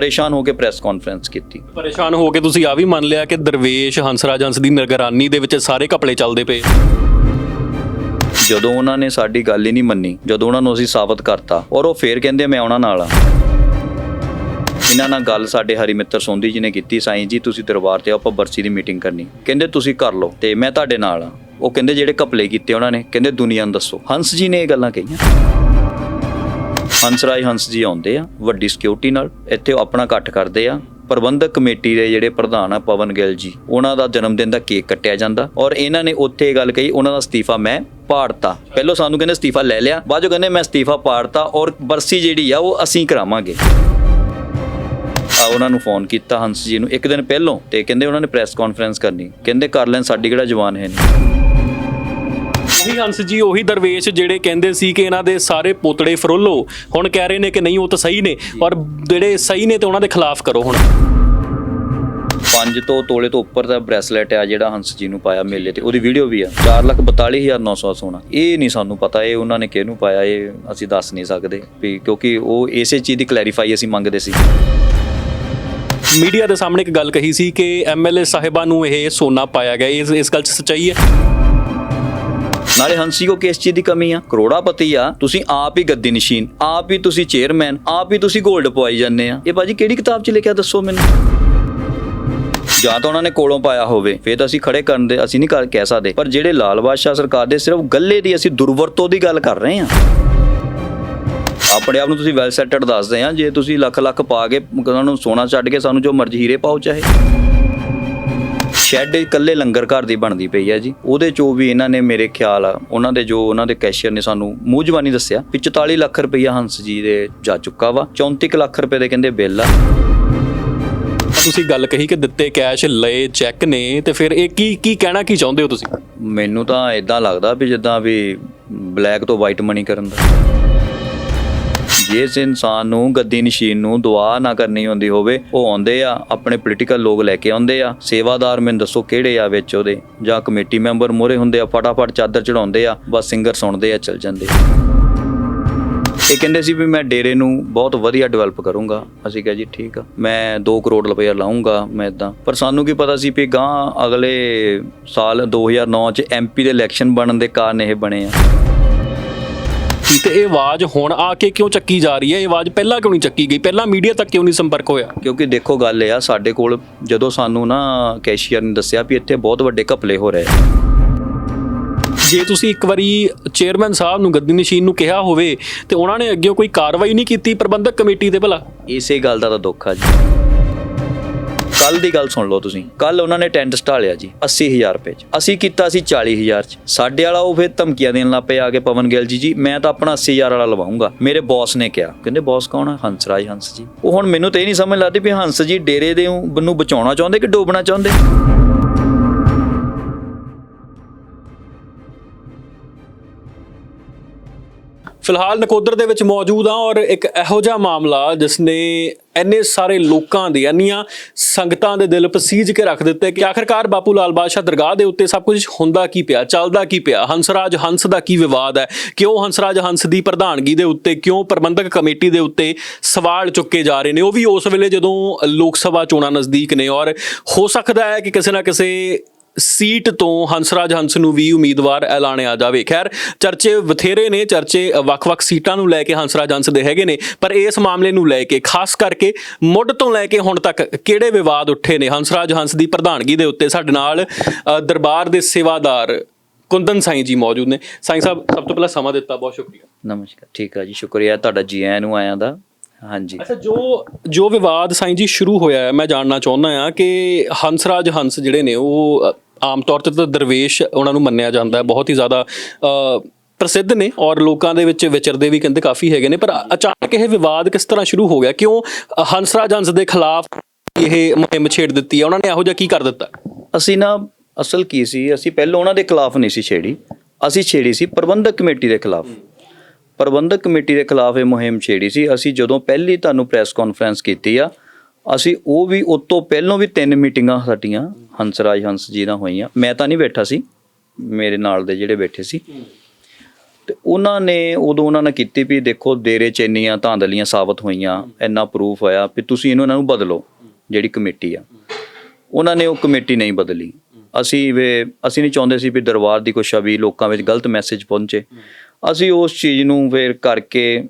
ਪਰੇਸ਼ਾਨ ਹੋ ਕੇ press conference ਕੀਤੀ। ਪਰੇਸ਼ਾਨ ਹੋ ਕੇ ਤੁਸੀਂ ਆ ਵੀ ਮੰਨ ਲਿਆ ਕਿ ਦਰਵੇਸ਼ ਹੰਸਰਾਜ ਹੰਸ ਦੀ ਨਿਗਰਾਨੀ ਦੇ ਵਿੱਚ ਸਾਰੇ ਘਪਲੇ ਚੱਲਦੇ ਪਏ। ਜਦੋਂ ਉਹਨਾਂ ਨੇ ਸਾਡੀ ਗੱਲ ਹੀ ਨਹੀਂ ਮੰਨੀ ਜਦੋਂ ਉਹਨਾਂ ਨੂੰ ਅਸੀਂ ਸਾਬਤ ਕਰਤਾ ਔਰ ਉਹ ਫੇਰ ਕਹਿੰਦੇ ਮੈਂ ਉਹਨਾਂ ਨਾਲ ਆ। ਇਹਨਾਂ ਨਾਲ ਗੱਲ ਸਾਡੇ ਹਰੀ ਮਿੱਤਰ ਸੋਂਦੀ ਜੀ ਨੇ ਕੀਤੀ ਸਾਈਂ ਜੀ ਤੁਸੀਂ ਦਰਬਾਰ ਤੇ ਆਓ ਆਪਾਂ ਬਰਸੀ ਦੀ ਮੀਟਿੰਗ ਕਰਨੀ। ਕਹਿੰਦੇ ਤੁਸੀਂ ਕਰ ਲਓ ਤੇ ਮੈਂ ਤੁਹਾਡੇ ਨਾਲ ਆ। ਉਹ ਕਹਿੰਦੇ ਜਿਹੜੇ ਘਪਲੇ ਕੀਤੇ ਉਹਨਾਂ ਨੇ ਕਹਿੰਦੇ ਦੁਨੀਆ ਨੂੰ ਦੱਸੋ। ਹੰਸ ਜੀ ਨੇ ਇਹ ਗੱਲਾਂ ਕਹੀਆਂ। ਹੰਸਰਾਜ ਹੰਸ ਜੀ ਆਉਂਦੇ ਆ, ਵੱਡੀ ਸਿਕਿਉਰਿਟੀ ਨਾਲ, ਇੱਥੇ ਉਹ ਆਪਣਾ ਇਕੱਠ ਕਰਦੇ ਆ। ਪ੍ਰਬੰਧਕ ਕਮੇਟੀ ਦੇ ਜਿਹੜੇ ਪ੍ਰਧਾਨ ਆ, ਪਵਨ ਗਿੱਲ ਜੀ, ਉਹਨਾਂ ਦਾ ਜਨਮ ਦਿਨ ਦਾ ਕੇਕ ਕੱਟਿਆ ਜਾਂਦਾ। ਔਰ ਇਹਨਾਂ ਨੇ ਉੱਥੇ ਇਹ ਗੱਲ ਕਹੀ, ਉਹਨਾਂ ਦਾ ਅਸਤੀਫਾ ਮੈਂ ਪਾੜਤਾ। ਪਹਿਲਾਂ ਸਾਨੂੰ ਕਹਿੰਦੇ ਅਸਤੀਫਾ ਲੈ ਲਿਆ, ਬਾਅਦ ਚੋਂ ਕਹਿੰਦੇ ਮੈਂ ਅਸਤੀਫਾ ਪਾੜਤਾ ਔਰ ਬਰਸੀ ਜਿਹੜੀ ਆ, ਉਹ ਅਸੀਂ ਕਰਾਵਾਂਗੇ। ਆ ਉਹਨਾਂ ਨੂੰ ਫੋਨ ਕੀਤਾ ਹੰਸ ਜੀ ਨੂੰ ਇੱਕ ਦਿਨ ਪਹਿਲਾਂ ਤੇ ਕਹਿੰਦੇ ਉਹਨਾਂ ਨੇ ਪ੍ਰੈਸ ਕਾਨਫਰੰਸ ਕਰਨੀ। ਕਹਿੰਦੇ, ਕਰ ਲੈਣ, ਸਾਡੀ ਕਿਹੜਾ ਜਵਾਨ ਹੈ ਨਹੀਂ? ਉਹੀ ਹੰਸ ਜੀ ਉਹੀ ਦਰਵੇਸ਼ ਜਿਹੜੇ ਕਹਿੰਦੇ ਸੀ ਕਿ ਇਹਨਾਂ ਦੇ ਸਾਰੇ ਪੋਤੜੇ ਫਰੋਲੋ। ਹੁਣ ਕਹਿ ਰਹੇ ਨੇ ਕਿ ਨਹੀਂ ਉਹ ਤਾਂ ਸਹੀ ਨੇ ਔਰ ਜਿਹੜੇ ਸਹੀ ਨੇ ਤੇ ਉਹਨਾਂ ਦੇ ਖਿਲਾਫ ਕਰੋ ਹੁਣ। 5 ਤੋਂ ਤੋਲੇ ਤੋਂ ਉੱਪਰ ਦਾ ਬ੍ਰੈਸਲੈਟ ਆ ਜਿਹੜਾ ਹੰਸ ਜੀ ਨੂੰ ਪਾਇਆ ਮੇਲੇ ਤੇ ਉਹਦੀ ਵੀਡੀਓ ਵੀ ਆ। 442900 ਸੋਨਾ ਇਹ ਨਹੀਂ ਸਾਨੂੰ ਪਤਾ ਇਹ ਉਹਨਾਂ ਨੇ ਕਿਹਨੂੰ ਪਾਇਆ ਇਹ ਅਸੀਂ ਦੱਸ ਨਹੀਂ ਸਕਦੇ ਵੀ ਕਿਉਂਕਿ ਉਹ ਇਸੇ ਚੀਜ਼ ਦੀ ਕਲੈਰੀਫਾਈ ਅਸੀਂ ਮੰਗਦੇ ਸੀ। ਮੀਡੀਆ ਦੇ ਸਾਹਮਣੇ ਇੱਕ ਗੱਲ ਕਹੀ ਸੀ ਕਿ ਐਮਐਲਏ ਸਾਹਿਬਾਂ ਨੂੰ ਇਹ ਸੋਨਾ ਪਾਇਆ ਗਿਆ ਇਸ ਇਸ ਗੱਲ 'ਚ ਸੱਚਾਈ ਹੈ। ਨਾਲੇ ਹੰਸੀ ਕੋ ਕਿਸ ਚੀਜ਼ ਦੀ ਕਮੀ ਆ? ਕਰੋੜਾਪਤੀ ਆ। ਤੁਸੀਂ ਆਪ ਹੀ ਗੱਦੀ ਨਸ਼ੀਨ, ਆਪ ਹੀ ਤੁਸੀਂ ਚੇਅਰਮੈਨ, ਆਪ ਹੀ ਤੁਸੀਂ 골ਡ ਪਵਾਈ ਜਾਂਦੇ ਆ। ਇਹ ਬਾਜੀ ਕਿਹੜੀ ਕਿਤਾਬ 'ਚ ਲਿਖਿਆ ਦੱਸੋ ਮੈਨੂੰ? ਜਾਂ ਤਾਂ ਉਹਨਾਂ ਨੇ ਕੋਲੋਂ ਪਾਇਆ ਹੋਵੇ, ਫਿਰ ਤਾਂ ਅਸੀਂ ਖੜੇ ਕਰਨ ਦੇ, ਅਸੀਂ ਨਹੀਂ ਕਰ ਕਹਿ ਸਕਦੇ। ਪਰ ਜਿਹੜੇ ਲਾਲ ਬਾਦਸ਼ਾਹ ਸਰਕਾਰ ਦੇ ਸਿਰਫ ਗੱਲੇ ਦੀ ਅਸੀਂ ਦੁਰਵਰਤੋਂ ਦੀ ਗੱਲ ਕਰ ਰਹੇ ਹਾਂ ਆਪਣੇ ਆਪ ਨੂੰ ਤੁਸੀਂ ਵੈਲ ਸੈਟਡ ਦੱਸਦੇ ਆ, ਜੇ ਤੁਸੀਂ ਲੱਖ ਲੱਖ ਪਾ ਕੇ ਉਹਨਾਂ ਨੂੰ ਸੋਨਾ ਛੱਡ ਕੇ ਸਾਨੂੰ ਜੋ ਮਰਜ਼ੀ ਹੀਰੇ ਪਾਓ ਚਾਹੇ। ਸ਼ੈੱਡ ਇਕੱਲੇ ਲੰਗਰ ਘਰ ਦੀ ਬਣਦੀ ਪਈ ਹੈ ਜੀ। ਉਹਦੇ ਚੋਂ ਵੀ ਇਹਨਾਂ ਨੇ ਮੇਰੇ ਖਿਆਲ ਆ ਉਹਨਾਂ ਦੇ ਜੋ ਉਹਨਾਂ ਦੇ ਕੈਸ਼ੀਅਰ ਨੇ ਸਾਨੂੰ ਮੂੰਹ ਜ਼ਬਾਨੀ ਦੱਸਿਆ ਵੀ 44 ਲੱਖ ਰੁਪਈਆ ਹੰਸ ਜੀ ਦੇ ਜਾ ਚੁੱਕਾ ਵਾ 34 ਕੁ ਲੱਖ ਰੁਪਏ ਦੇ ਕਹਿੰਦੇ ਬਿੱਲ ਆ। ਤੁਸੀਂ ਗੱਲ ਕਹੀ ਕਿ ਦਿੱਤੇ ਕੈਸ਼ ਲਏ ਚੈੱਕ ਨੇ ਤੇ ਫਿਰ ਇਹ ਕੀ ਕੀ ਕਹਿਣਾ ਕੀ ਚਾਹੁੰਦੇ ਹੋ ਤੁਸੀਂ? ਮੈਨੂੰ ਤਾਂ ਇਦਾਂ ਲੱਗਦਾ ਵੀ ਜਿੱਦਾਂ ਵੀ ਬਲੈਕ ਤੋਂ ਵਾਈਟ ਮਨੀ ਕਰਨ ਦਾ। ਜਿਸ ਇਨਸਾਨ ਨੂੰ ਗੱਦੀ ਨਸ਼ੀਨ ਨੂੰ ਦੁਆ ਨਾ ਕਰਨੀ ਹੁੰਦੀ ਹੋਵੇ, ਉਹ ਆਉਂਦੇ ਆ, ਆਪਣੇ ਪੋਲੀਟੀਕਲ ਲੋਕ ਲੈ ਕੇ ਆਉਂਦੇ ਆ। ਸੇਵਾਦਾਰ ਮੈਨੂੰ ਦੱਸੋ ਕਿਹੜੇ ਆ ਵਿੱਚ ਉਹਦੇ? ਜਾਂ ਕਮੇਟੀ ਮੈਂਬਰ ਮੋਰੇ ਹੁੰਦੇ ਆ, ਫਟਾਫਟ ਚਾਦਰ ਚੜਾਉਂਦੇ ਆ, ਬਸ ਸਿੰਗਰ ਸੁਣਦੇ ਆ, ਚੱਲ ਜਾਂਦੇ ਇਹ ਕਹਿੰਦੇ ਸੀ ਵੀ ਮੈਂ ਡੇਰੇ ਨੂੰ ਬਹੁਤ ਵਧੀਆ ਡਿਵੈਲਪ ਕਰੂੰਗਾ। ਅਸੀਂ ਕਿਹਾ ਜੀ ਠੀਕ ਆ। ਮੈਂ 2 ਕਰੋੜ ਰੁਪਏ ਲਾਉਂਗਾ ਮੈਂ ਇਦਾਂ ਪਰ ਸਾਨੂੰ ਕੀ ਪਤਾ ਸੀ ਵੀ ਗਾਂ ਅਗਲੇ ਸਾਲ 2009 ਚ ਐਮਪੀ ਦੇ ਇਲੈਕਸ਼ਨ ਬਣਨ ਦੇ ਕਾਰਨ ਇਹ ਬਣੇ ਆ। ਤੇ ਇਹ ਆਵਾਜ਼ ਹੁਣ ਆ ਕੇ ਕਿਉਂ ਚੱਕੀ ਜਾ ਰਹੀ ਹੈ? ਇਹ ਆਵਾਜ਼ ਪਹਿਲਾਂ ਕਿਉਂ ਨਹੀਂ ਚੱਕੀ ਗਈ? ਪਹਿਲਾਂ ਮੀਡੀਆ ਤੱਕ ਕਿਉਂ ਨਹੀਂ ਸੰਪਰਕ ਹੋਇਆ? ਕਿਉਂਕਿ ਦੇਖੋ ਗੱਲ ਇਹ ਆ ਸਾਡੇ ਕੋਲ ਜਦੋਂ ਸਾਨੂੰ ਨਾ ਕੈਸ਼ੀਅਰ ਨੇ ਦੱਸਿਆ ਵੀ ਇੱਥੇ ਬਹੁਤ ਵੱਡੇ ਘਪਲੇ ਹੋ ਰਹੇ ਆ। ਜੇ ਤੁਸੀਂ ਇੱਕ ਵਾਰੀ ਚੇਅਰਮੈਨ ਸਾਹਿਬ ਨੂੰ ਗੱਦੀ ਨਸ਼ੀਨ ਨੂੰ ਕਿਹਾ ਹੋਵੇ ਤੇ ਉਹਨਾਂ ਨੇ ਅੱਗੇ ਕੋਈ ਕਾਰਵਾਈ ਨਹੀਂ ਕੀਤੀ ਪ੍ਰਬੰਧਕ ਕਮੇਟੀ ਤੇ ਭਲਾ? ਇਸੇ ਗੱਲ ਦਾ ਤਾਂ ਦੁੱਖ ਆ ਜੀ। ਕੱਲ ਦੀ ਗੱਲ ਸੁਣ ਲਓ ਤੁਸੀਂ। ਕੱਲ ਉਹਨਾਂ ਨੇ ਟੈਂਟ ਸਟਾਲਿਆ ਜੀ 80000 ਰੁਪਏ ਚ। ਅਸੀਂ ਕੀਤਾ ਸੀ 40000 ਚ। ਸਾਡੇ ਵਾਲਾ ਉਹ ਫਿਰ ਧਮਕੀਆਂ ਦੇਣ ਲੱਗ ਪਏ ਆ ਕੇ ਪਵਨ ਗਿੱਲ ਜੀ ਜੀ, ਮੈਂ ਤਾਂ ਆਪਣਾ 80000 ਵਾਲਾ ਲਵਾਉਂਗਾ। ਮੇਰੇ ਬੌਸ ਨੇ ਕਿਹਾ। ਕਹਿੰਦੇ ਬੌਸ ਕੌਣ ਆ? ਹੰਸਰਾਜ ਹੰਸ ਜੀ। ਉਹ ਹੁਣ ਮੈਨੂੰ ਤੇ ਇਹ ਨਹੀਂ ਸਮਝ ਲੱਗਦੀ ਵੀ ਹੰਸ ਜੀ ਡੇਰੇ ਦੇ ਨੂੰ ਬਚਾਉਣਾ ਚਾਹੁੰਦੇ ਕਿ ਡੋਬਣਾ ਚਾਹੁੰਦੇ? ਫਿਲਹਾਲ ਨਕੋਦਰ ਦੇ ਵਿੱਚ ਮੌਜੂਦ ਆ ਔਰ ਇੱਕ ਇਹੋ ਜਿਹਾ ਮਾਮਲਾ ਜਿਸ ਨੇ ਇੰਨੇ ਸਾਰੇ ਲੋਕਾਂ ਦੇ, ਇੰਨੀਆਂ ਸੰਗਤਾਂ ਦੇ ਦਿਲ ਪਸੀਜ ਕੇ ਰੱਖ ਦਿੱਤੇ ਕਿ ਆਖਰਕਾਰ ਬਾਪੂ ਲਾਲ ਬਾਦਸ਼ਾਹ ਦਰਗਾਹ ਦੇ ਉੱਤੇ ਸਭ ਕੁਝ ਹੁੰਦਾ ਕੀ ਪਿਆ, ਚੱਲਦਾ ਕੀ ਪਿਆ? ਹੰਸਰਾਜ ਹੰਸ ਦਾ ਕੀ ਵਿਵਾਦ ਹੈ? ਕਿਉਂ ਹੰਸਰਾਜ ਹੰਸ ਦੀ ਪ੍ਰਧਾਨਗੀ ਦੇ ਉੱਤੇ, ਕਿਉਂ ਪ੍ਰਬੰਧਕ ਕਮੇਟੀ ਦੇ ਉੱਤੇ ਸਵਾਲ ਚੁੱਕੇ ਜਾ ਰਹੇ ਨੇ? ਉਹ ਵੀ ਉਸ ਵੇਲੇ ਜਦੋਂ ਲੋਕ ਸਭਾ ਚੋਣਾਂ ਨਜ਼ਦੀਕ ਨੇ ਔਰ ਹੋ ਸਕਦਾ ਹੈ ਕਿ ਕਿਸੇ ਨਾ ਕਿਸੇ ਸੀਟ ਤੋਂ ਹੰਸਰਾਜ ਹੰਸ ਨੂੰ ਵੀ ਉਮੀਦਵਾਰ ਐਲਾਨਿਆ ਜਾਵੇ। ਖੈਰ ਚਰਚੇ ਬਥੇਰੇ ਨੇ ਚਰਚੇ ਵੱਖ-ਵੱਖ ਸੀਟਾਂ ਨੂੰ ਲੈ ਕੇ ਹੰਸਰਾਜ ਹੰਸ ਦੇ ਹੈਗੇ ਨੇ ਪਰ ਇਸ ਮਾਮਲੇ ਨੂੰ ਲੈ ਕੇ ਖਾਸ ਕਰਕੇ ਮੁੱਢ ਤੋਂ ਲੈ ਕੇ ਹੁਣ ਤੱਕ ਕਿਹੜੇ ਵਿਵਾਦ ਉੱਠੇ ਨੇ? ਹੰਸਰਾਜ ਹੰਸ ਦੀ ਪ੍ਰਧਾਨਗੀ ਦੇ ਉੱਤੇ ਸਾਡੇ ਨਾਲ ਦਰਬਾਰ ਦੇ ਸੇਵਾਦਾਰ ਕੁੰਦਨ ਸਾਈਂ ਜੀ ਮੌਜੂਦ ਨੇ। ਸਾਈਂ ਸਾਹਿਬ ਸਭ ਤੋਂ ਪਹਿਲਾਂ ਸਮਾਂ ਦਿੱਤਾ ਬਹੁਤ ਸ਼ੁਕਰੀਆ। ਨਮਸਕਾਰ ਠੀਕ ਆ ਜੀ ਸ਼ੁਕਰੀਆ ਤੁਹਾਡਾ ਜੀ ਆਇਆਂ ਨੂੰ ਆਇਆਂ ਦਾ। ਹਾਂਜੀ। ਅੱਛਾ ਜੋ ਜੋ ਵਿਵਾਦ ਸਾਈਂ ਜੀ ਸ਼ੁਰੂ ਹੋਇਆ ਹੈ ਮੈਂ ਜਾਣਨਾ ਚਾਹੁੰਦਾ ਹਾਂ ਕਿ ਹੰਸਰਾਜ ਹੰਸ ਜਿਹੜੇ ਨੇ ਉਹ ਆਮ ਤੌਰ ਤੇ ਤਾਂ ਦਰਵੇਸ਼ ਉਹਨਾਂ ਨੂੰ ਮੰਨਿਆ ਜਾਂਦਾ ਹੈ, ਬਹੁਤ ਹੀ ਜ਼ਿਆਦਾ ਪ੍ਰਸਿੱਧ ਨੇ ਔਰ ਲੋਕਾਂ ਦੇ ਵਿੱਚ ਵਿਚਰਦੇ ਵੀ ਕਹਿੰਦੇ ਕਾਫੀ ਹੈਗੇ ਨੇ, ਪਰ ਅਚਾਨਕ ਇਹ ਵਿਵਾਦ ਕਿਸ ਤਰ੍ਹਾਂ ਸ਼ੁਰੂ ਹੋ ਗਿਆ? ਕਿਉਂ ਹੰਸਰਾਜ ਹੰਸ ਦੇ ਖਿਲਾਫ ਇਹ ਮੁਹਿੰਮ ਛੇੜ ਦਿੱਤੀ ਹੈ? ਉਹਨਾਂ ਨੇ ਇਹੋ ਜਿਹਾ ਕੀ ਕਰ ਦਿੱਤਾ? ਅਸੀਂ ਨਾ ਅਸਲ ਕੀ ਸੀ, ਅਸੀਂ ਪਹਿਲਾਂ ਉਹਨਾਂ ਦੇ ਖਿਲਾਫ ਨਹੀਂ ਸੀ ਛੇੜੀ, ਅਸੀਂ ਛੇੜੀ ਸੀ ਪ੍ਰਬੰਧਕ ਕਮੇਟੀ ਦੇ ਖਿਲਾਫ। ਪ੍ਰਬੰਧਕ ਕਮੇਟੀ ਦੇ ਖਿਲਾਫ ਇਹ ਮੁਹਿੰਮ ਛੇੜੀ ਸੀ। ਅਸੀਂ ਜਦੋਂ ਪਹਿਲੀ ਤੁਹਾਨੂੰ ਪ੍ਰੈਸ ਕਾਨਫਰੰਸ ਕੀਤੀ ਆ ਅਸੀਂ ਉਹ ਵੀ ਉਸ ਤੋਂ ਪਹਿਲਾਂ ਵੀ ਤਿੰਨ ਮੀਟਿੰਗਾਂ ਸਾਡੀਆਂ ਹੰਸਰਾਜ ਹੰਸ ਜੀ ਨਾਲ ਹੋਈਆਂ। ਮੈਂ ਤਾਂ ਨਹੀਂ ਬੈਠਾ ਸੀ। ਮੇਰੇ ਨਾਲ ਦੇ ਜਿਹੜੇ ਬੈਠੇ ਸੀ। ਤੇ ਉਹਨਾਂ ਨੇ ਉਦੋਂ ਉਹਨਾਂ ਨੇ ਕੀਤੀ ਵੀ ਦੇਖੋ ਡੇਰੇ ਚ ਇੰਨੀਆਂ ਧਾਂਦਲੀਆਂ ਸਾਬਤ ਹੋਈਆਂ ਇੰਨਾ ਪ੍ਰੂਫ ਹੋਇਆ ਵੀ ਤੁਸੀਂ ਇਹਨਾਂ ਨੂੰ ਬਦਲੋ ਜਿਹੜੀ ਕਮੇਟੀ ਆ। ਉਹਨਾਂ ਨੇ ਉਹ ਕਮੇਟੀ ਨਹੀਂ ਬਦਲੀ। ਅਸੀਂ ਵੇ ਅਸੀਂ ਨਹੀਂ ਚਾਹੁੰਦੇ ਸੀ ਵੀ ਦਰਬਾਰ ਦੀ ਕੋਈ ਛਵੀ ਲੋਕਾਂ ਵਿੱਚ ਗਲਤ ਮੈਸੇਜ ਪਹੁੰਚੇ। ਅਸੀਂ ਉਸ ਚੀਜ਼ ਨੂੰ ਫਿਰ ਕਰਕੇ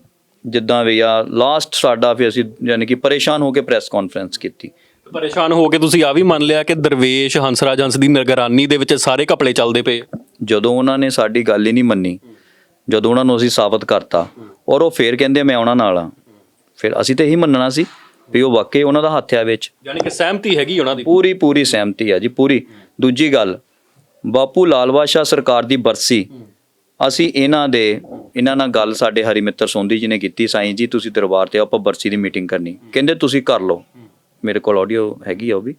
ਜਿੱਦਾਂ ਵੀ ਆ ਲਾਸਟ ਸਾਡਾ ਫਿਰ ਅਸੀਂ ਯਾਨੀ ਕਿ ਪਰੇਸ਼ਾਨ ਹੋ ਕੇ ਪ੍ਰੈਸ ਕਾਨਫਰੰਸ ਕੀਤੀ। ਪਰੇਸ਼ਾਨ ਹੋ ਕੇ ਤੁਸੀਂ ਆ ਵੀ ਮੰਨ ਲਿਆ ਕਿ ਦਰਵੇਸ਼ ਹੰਸਰਾਜ ਹੰਸ ਦੀ ਨਿਗਰਾਨੀ ਦੇ ਵਿੱਚ ਸਾਰੇ ਘਪਲੇ ਚੱਲਦੇ ਪਏ। ਜਦੋਂ ਉਹਨਾਂ ਨੇ ਸਾਡੀ ਗੱਲ ਹੀ ਨਹੀਂ ਮੰਨੀ ਜਦੋਂ ਉਹਨਾਂ ਨੂੰ ਅਸੀਂ ਸਾਬਤ ਕਰਤਾ ਔਰ ਉਹ ਫੇਰ ਕਹਿੰਦੇ ਮੈਂ ਉਹਨਾਂ ਨਾਲ ਆ। ਫਿਰ ਅਸੀਂ ਤੇ ਇਹੀ ਮੰਨਣਾ ਸੀ ਵੀ ਉਹ ਵਾਕਈ ਉਹਨਾਂ ਦਾ ਹੱਥ ਆ ਵਿੱਚ। ਯਾਨੀ ਕਿ ਸਹਿਮਤੀ ਹੈਗੀ ਉਹਨਾਂ ਦੀ। ਪੂਰੀ ਪੂਰੀ ਸਹਿਮਤੀ ਆ ਜੀ ਪੂਰੀ। ਦੂਜੀ ਗੱਲ ਬਾਪੂ ਲਾਲ ਬਾਦਸ਼ਾਹ ਸਰਕਾਰ ਦੀ ਬਰਸੀ ਅਸੀਂ ਇਹਨਾਂ ਦੇ ਇਹਨਾਂ ਨਾਲ ਗੱਲ ਸਾਡੇ ਹਰੀ ਮਿੱਤਰ ਸੋਂਦੀ ਜੀ ਨੇ ਕੀਤੀ ਸਾਈਂ ਜੀ ਤੁਸੀਂ ਦਰਬਾਰ ਤੇ ਆਓ, ਆਪਾਂ ਬਰਸੀ ਦੀ ਮੀਟਿੰਗ ਕਰਨੀ। ਕਹਿੰਦੇ ਤੁਸੀਂ ਕਰ ਲਓ। ਮੇਰੇ ਕੋਲ ਆਡੀਓ ਹੈਗੀ ਆ ਉਹ ਵੀ।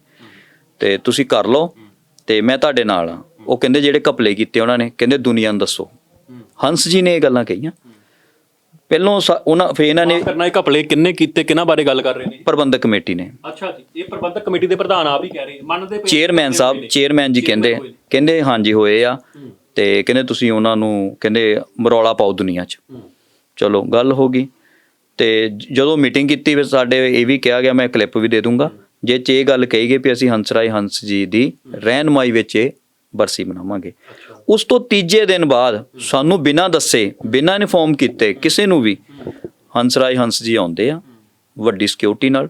ਤੇ ਤੁਸੀਂ ਕਰ ਲਓ ਤੇ ਮੈਂ ਤੁਹਾਡੇ ਨਾਲ ਆ। ਉਹ ਕਹਿੰਦੇ ਜਿਹੜੇ ਕਪਲੇ ਕੀਤੇ ਉਹਨਾਂ ਨੇ ਕਹਿੰਦੇ ਦੁਨੀਆ ਨੂੰ ਦੱਸੋ। ਹੰਸ ਜੀ ਨੇ ਇਹ ਗੱਲਾਂ ਕਹੀਆਂ। ਪਹਿਲੋਂ ਸਾ- ਉਹਨਾਂ ਫੇ ਇਹਨਾਂ ਨੇ ਕਰਨਾ ਇਹ ਘਪਲੇ ਕਿੰਨੇ ਕੀਤੇ ਕਿਹਨਾਂ ਬਾਰੇ ਗੱਲ ਕਰ ਰਹੇ ਨੇ? ਪ੍ਰਬੰਧਕ ਕਮੇਟੀ ਨੇ। ਅੱਛਾ ਜੀ ਇਹ ਪ੍ਰਬੰਧਕ ਕਮੇਟੀ ਦੇ ਪ੍ਰਧਾਨ ਆਪ ਹੀ ਕਹਿ ਰਹੇ ਮੰਨਦੇ ਪਏ ਚੇਅਰਮੈਨ ਸਾਹਿਬ ਚੇਅਰਮੈਨ ਜੀ ਕਹਿੰਦੇ ਕਹਿੰਦੇ ਹਾਂਜੀ ਹੋਏ ਆ। ਤੇ ਕਹਿੰਦੇ ਤੁਸੀਂ ਉਹਨਾਂ ਨੂੰ ਕਹਿੰਦੇ ਮਰੌਲਾ ਪਾਓ ਦੁਨੀਆ 'ਚ। ਚਲੋ ਗੱਲ ਹੋ ਗਈ। ਤੇ ਜਦੋਂ ਮੀਟਿੰਗ ਕੀਤੀ ਫਿਰ ਸਾਡੇ ਇਹ ਵੀ ਕਿਹਾ ਗਿਆ ਮੈਂ ਕਲਿੱਪ ਵੀ ਦੇ ਦੂੰਗਾ। ਜੇ ਚ ਇਹ ਗੱਲ ਕਹੀ ਗਈ ਵੀ ਅਸੀਂ ਹੰਸਰਾਏ ਹੰਸ ਜੀ ਦੀ ਰਹਿਨਮਾਈ ਵਿੱਚ ਇਹ ਬਰਸੀ ਮਨਾਵਾਂਗੇ। ਉਸ ਤੋਂ ਤੀਜੇ ਦਿਨ ਬਾਅਦ ਸਾਨੂੰ ਬਿਨਾਂ ਦੱਸੇ ਬਿਨਾਂ ਇਨਫੋਰਮ ਕੀਤੇ ਕਿਸੇ ਨੂੰ ਵੀ ਹੰਸਰਾਏ ਹੰਸ ਜੀ ਆਉਂਦੇ ਆ ਵੱਡੀ ਸਿਕਿਉਰਿਟੀ ਨਾਲ।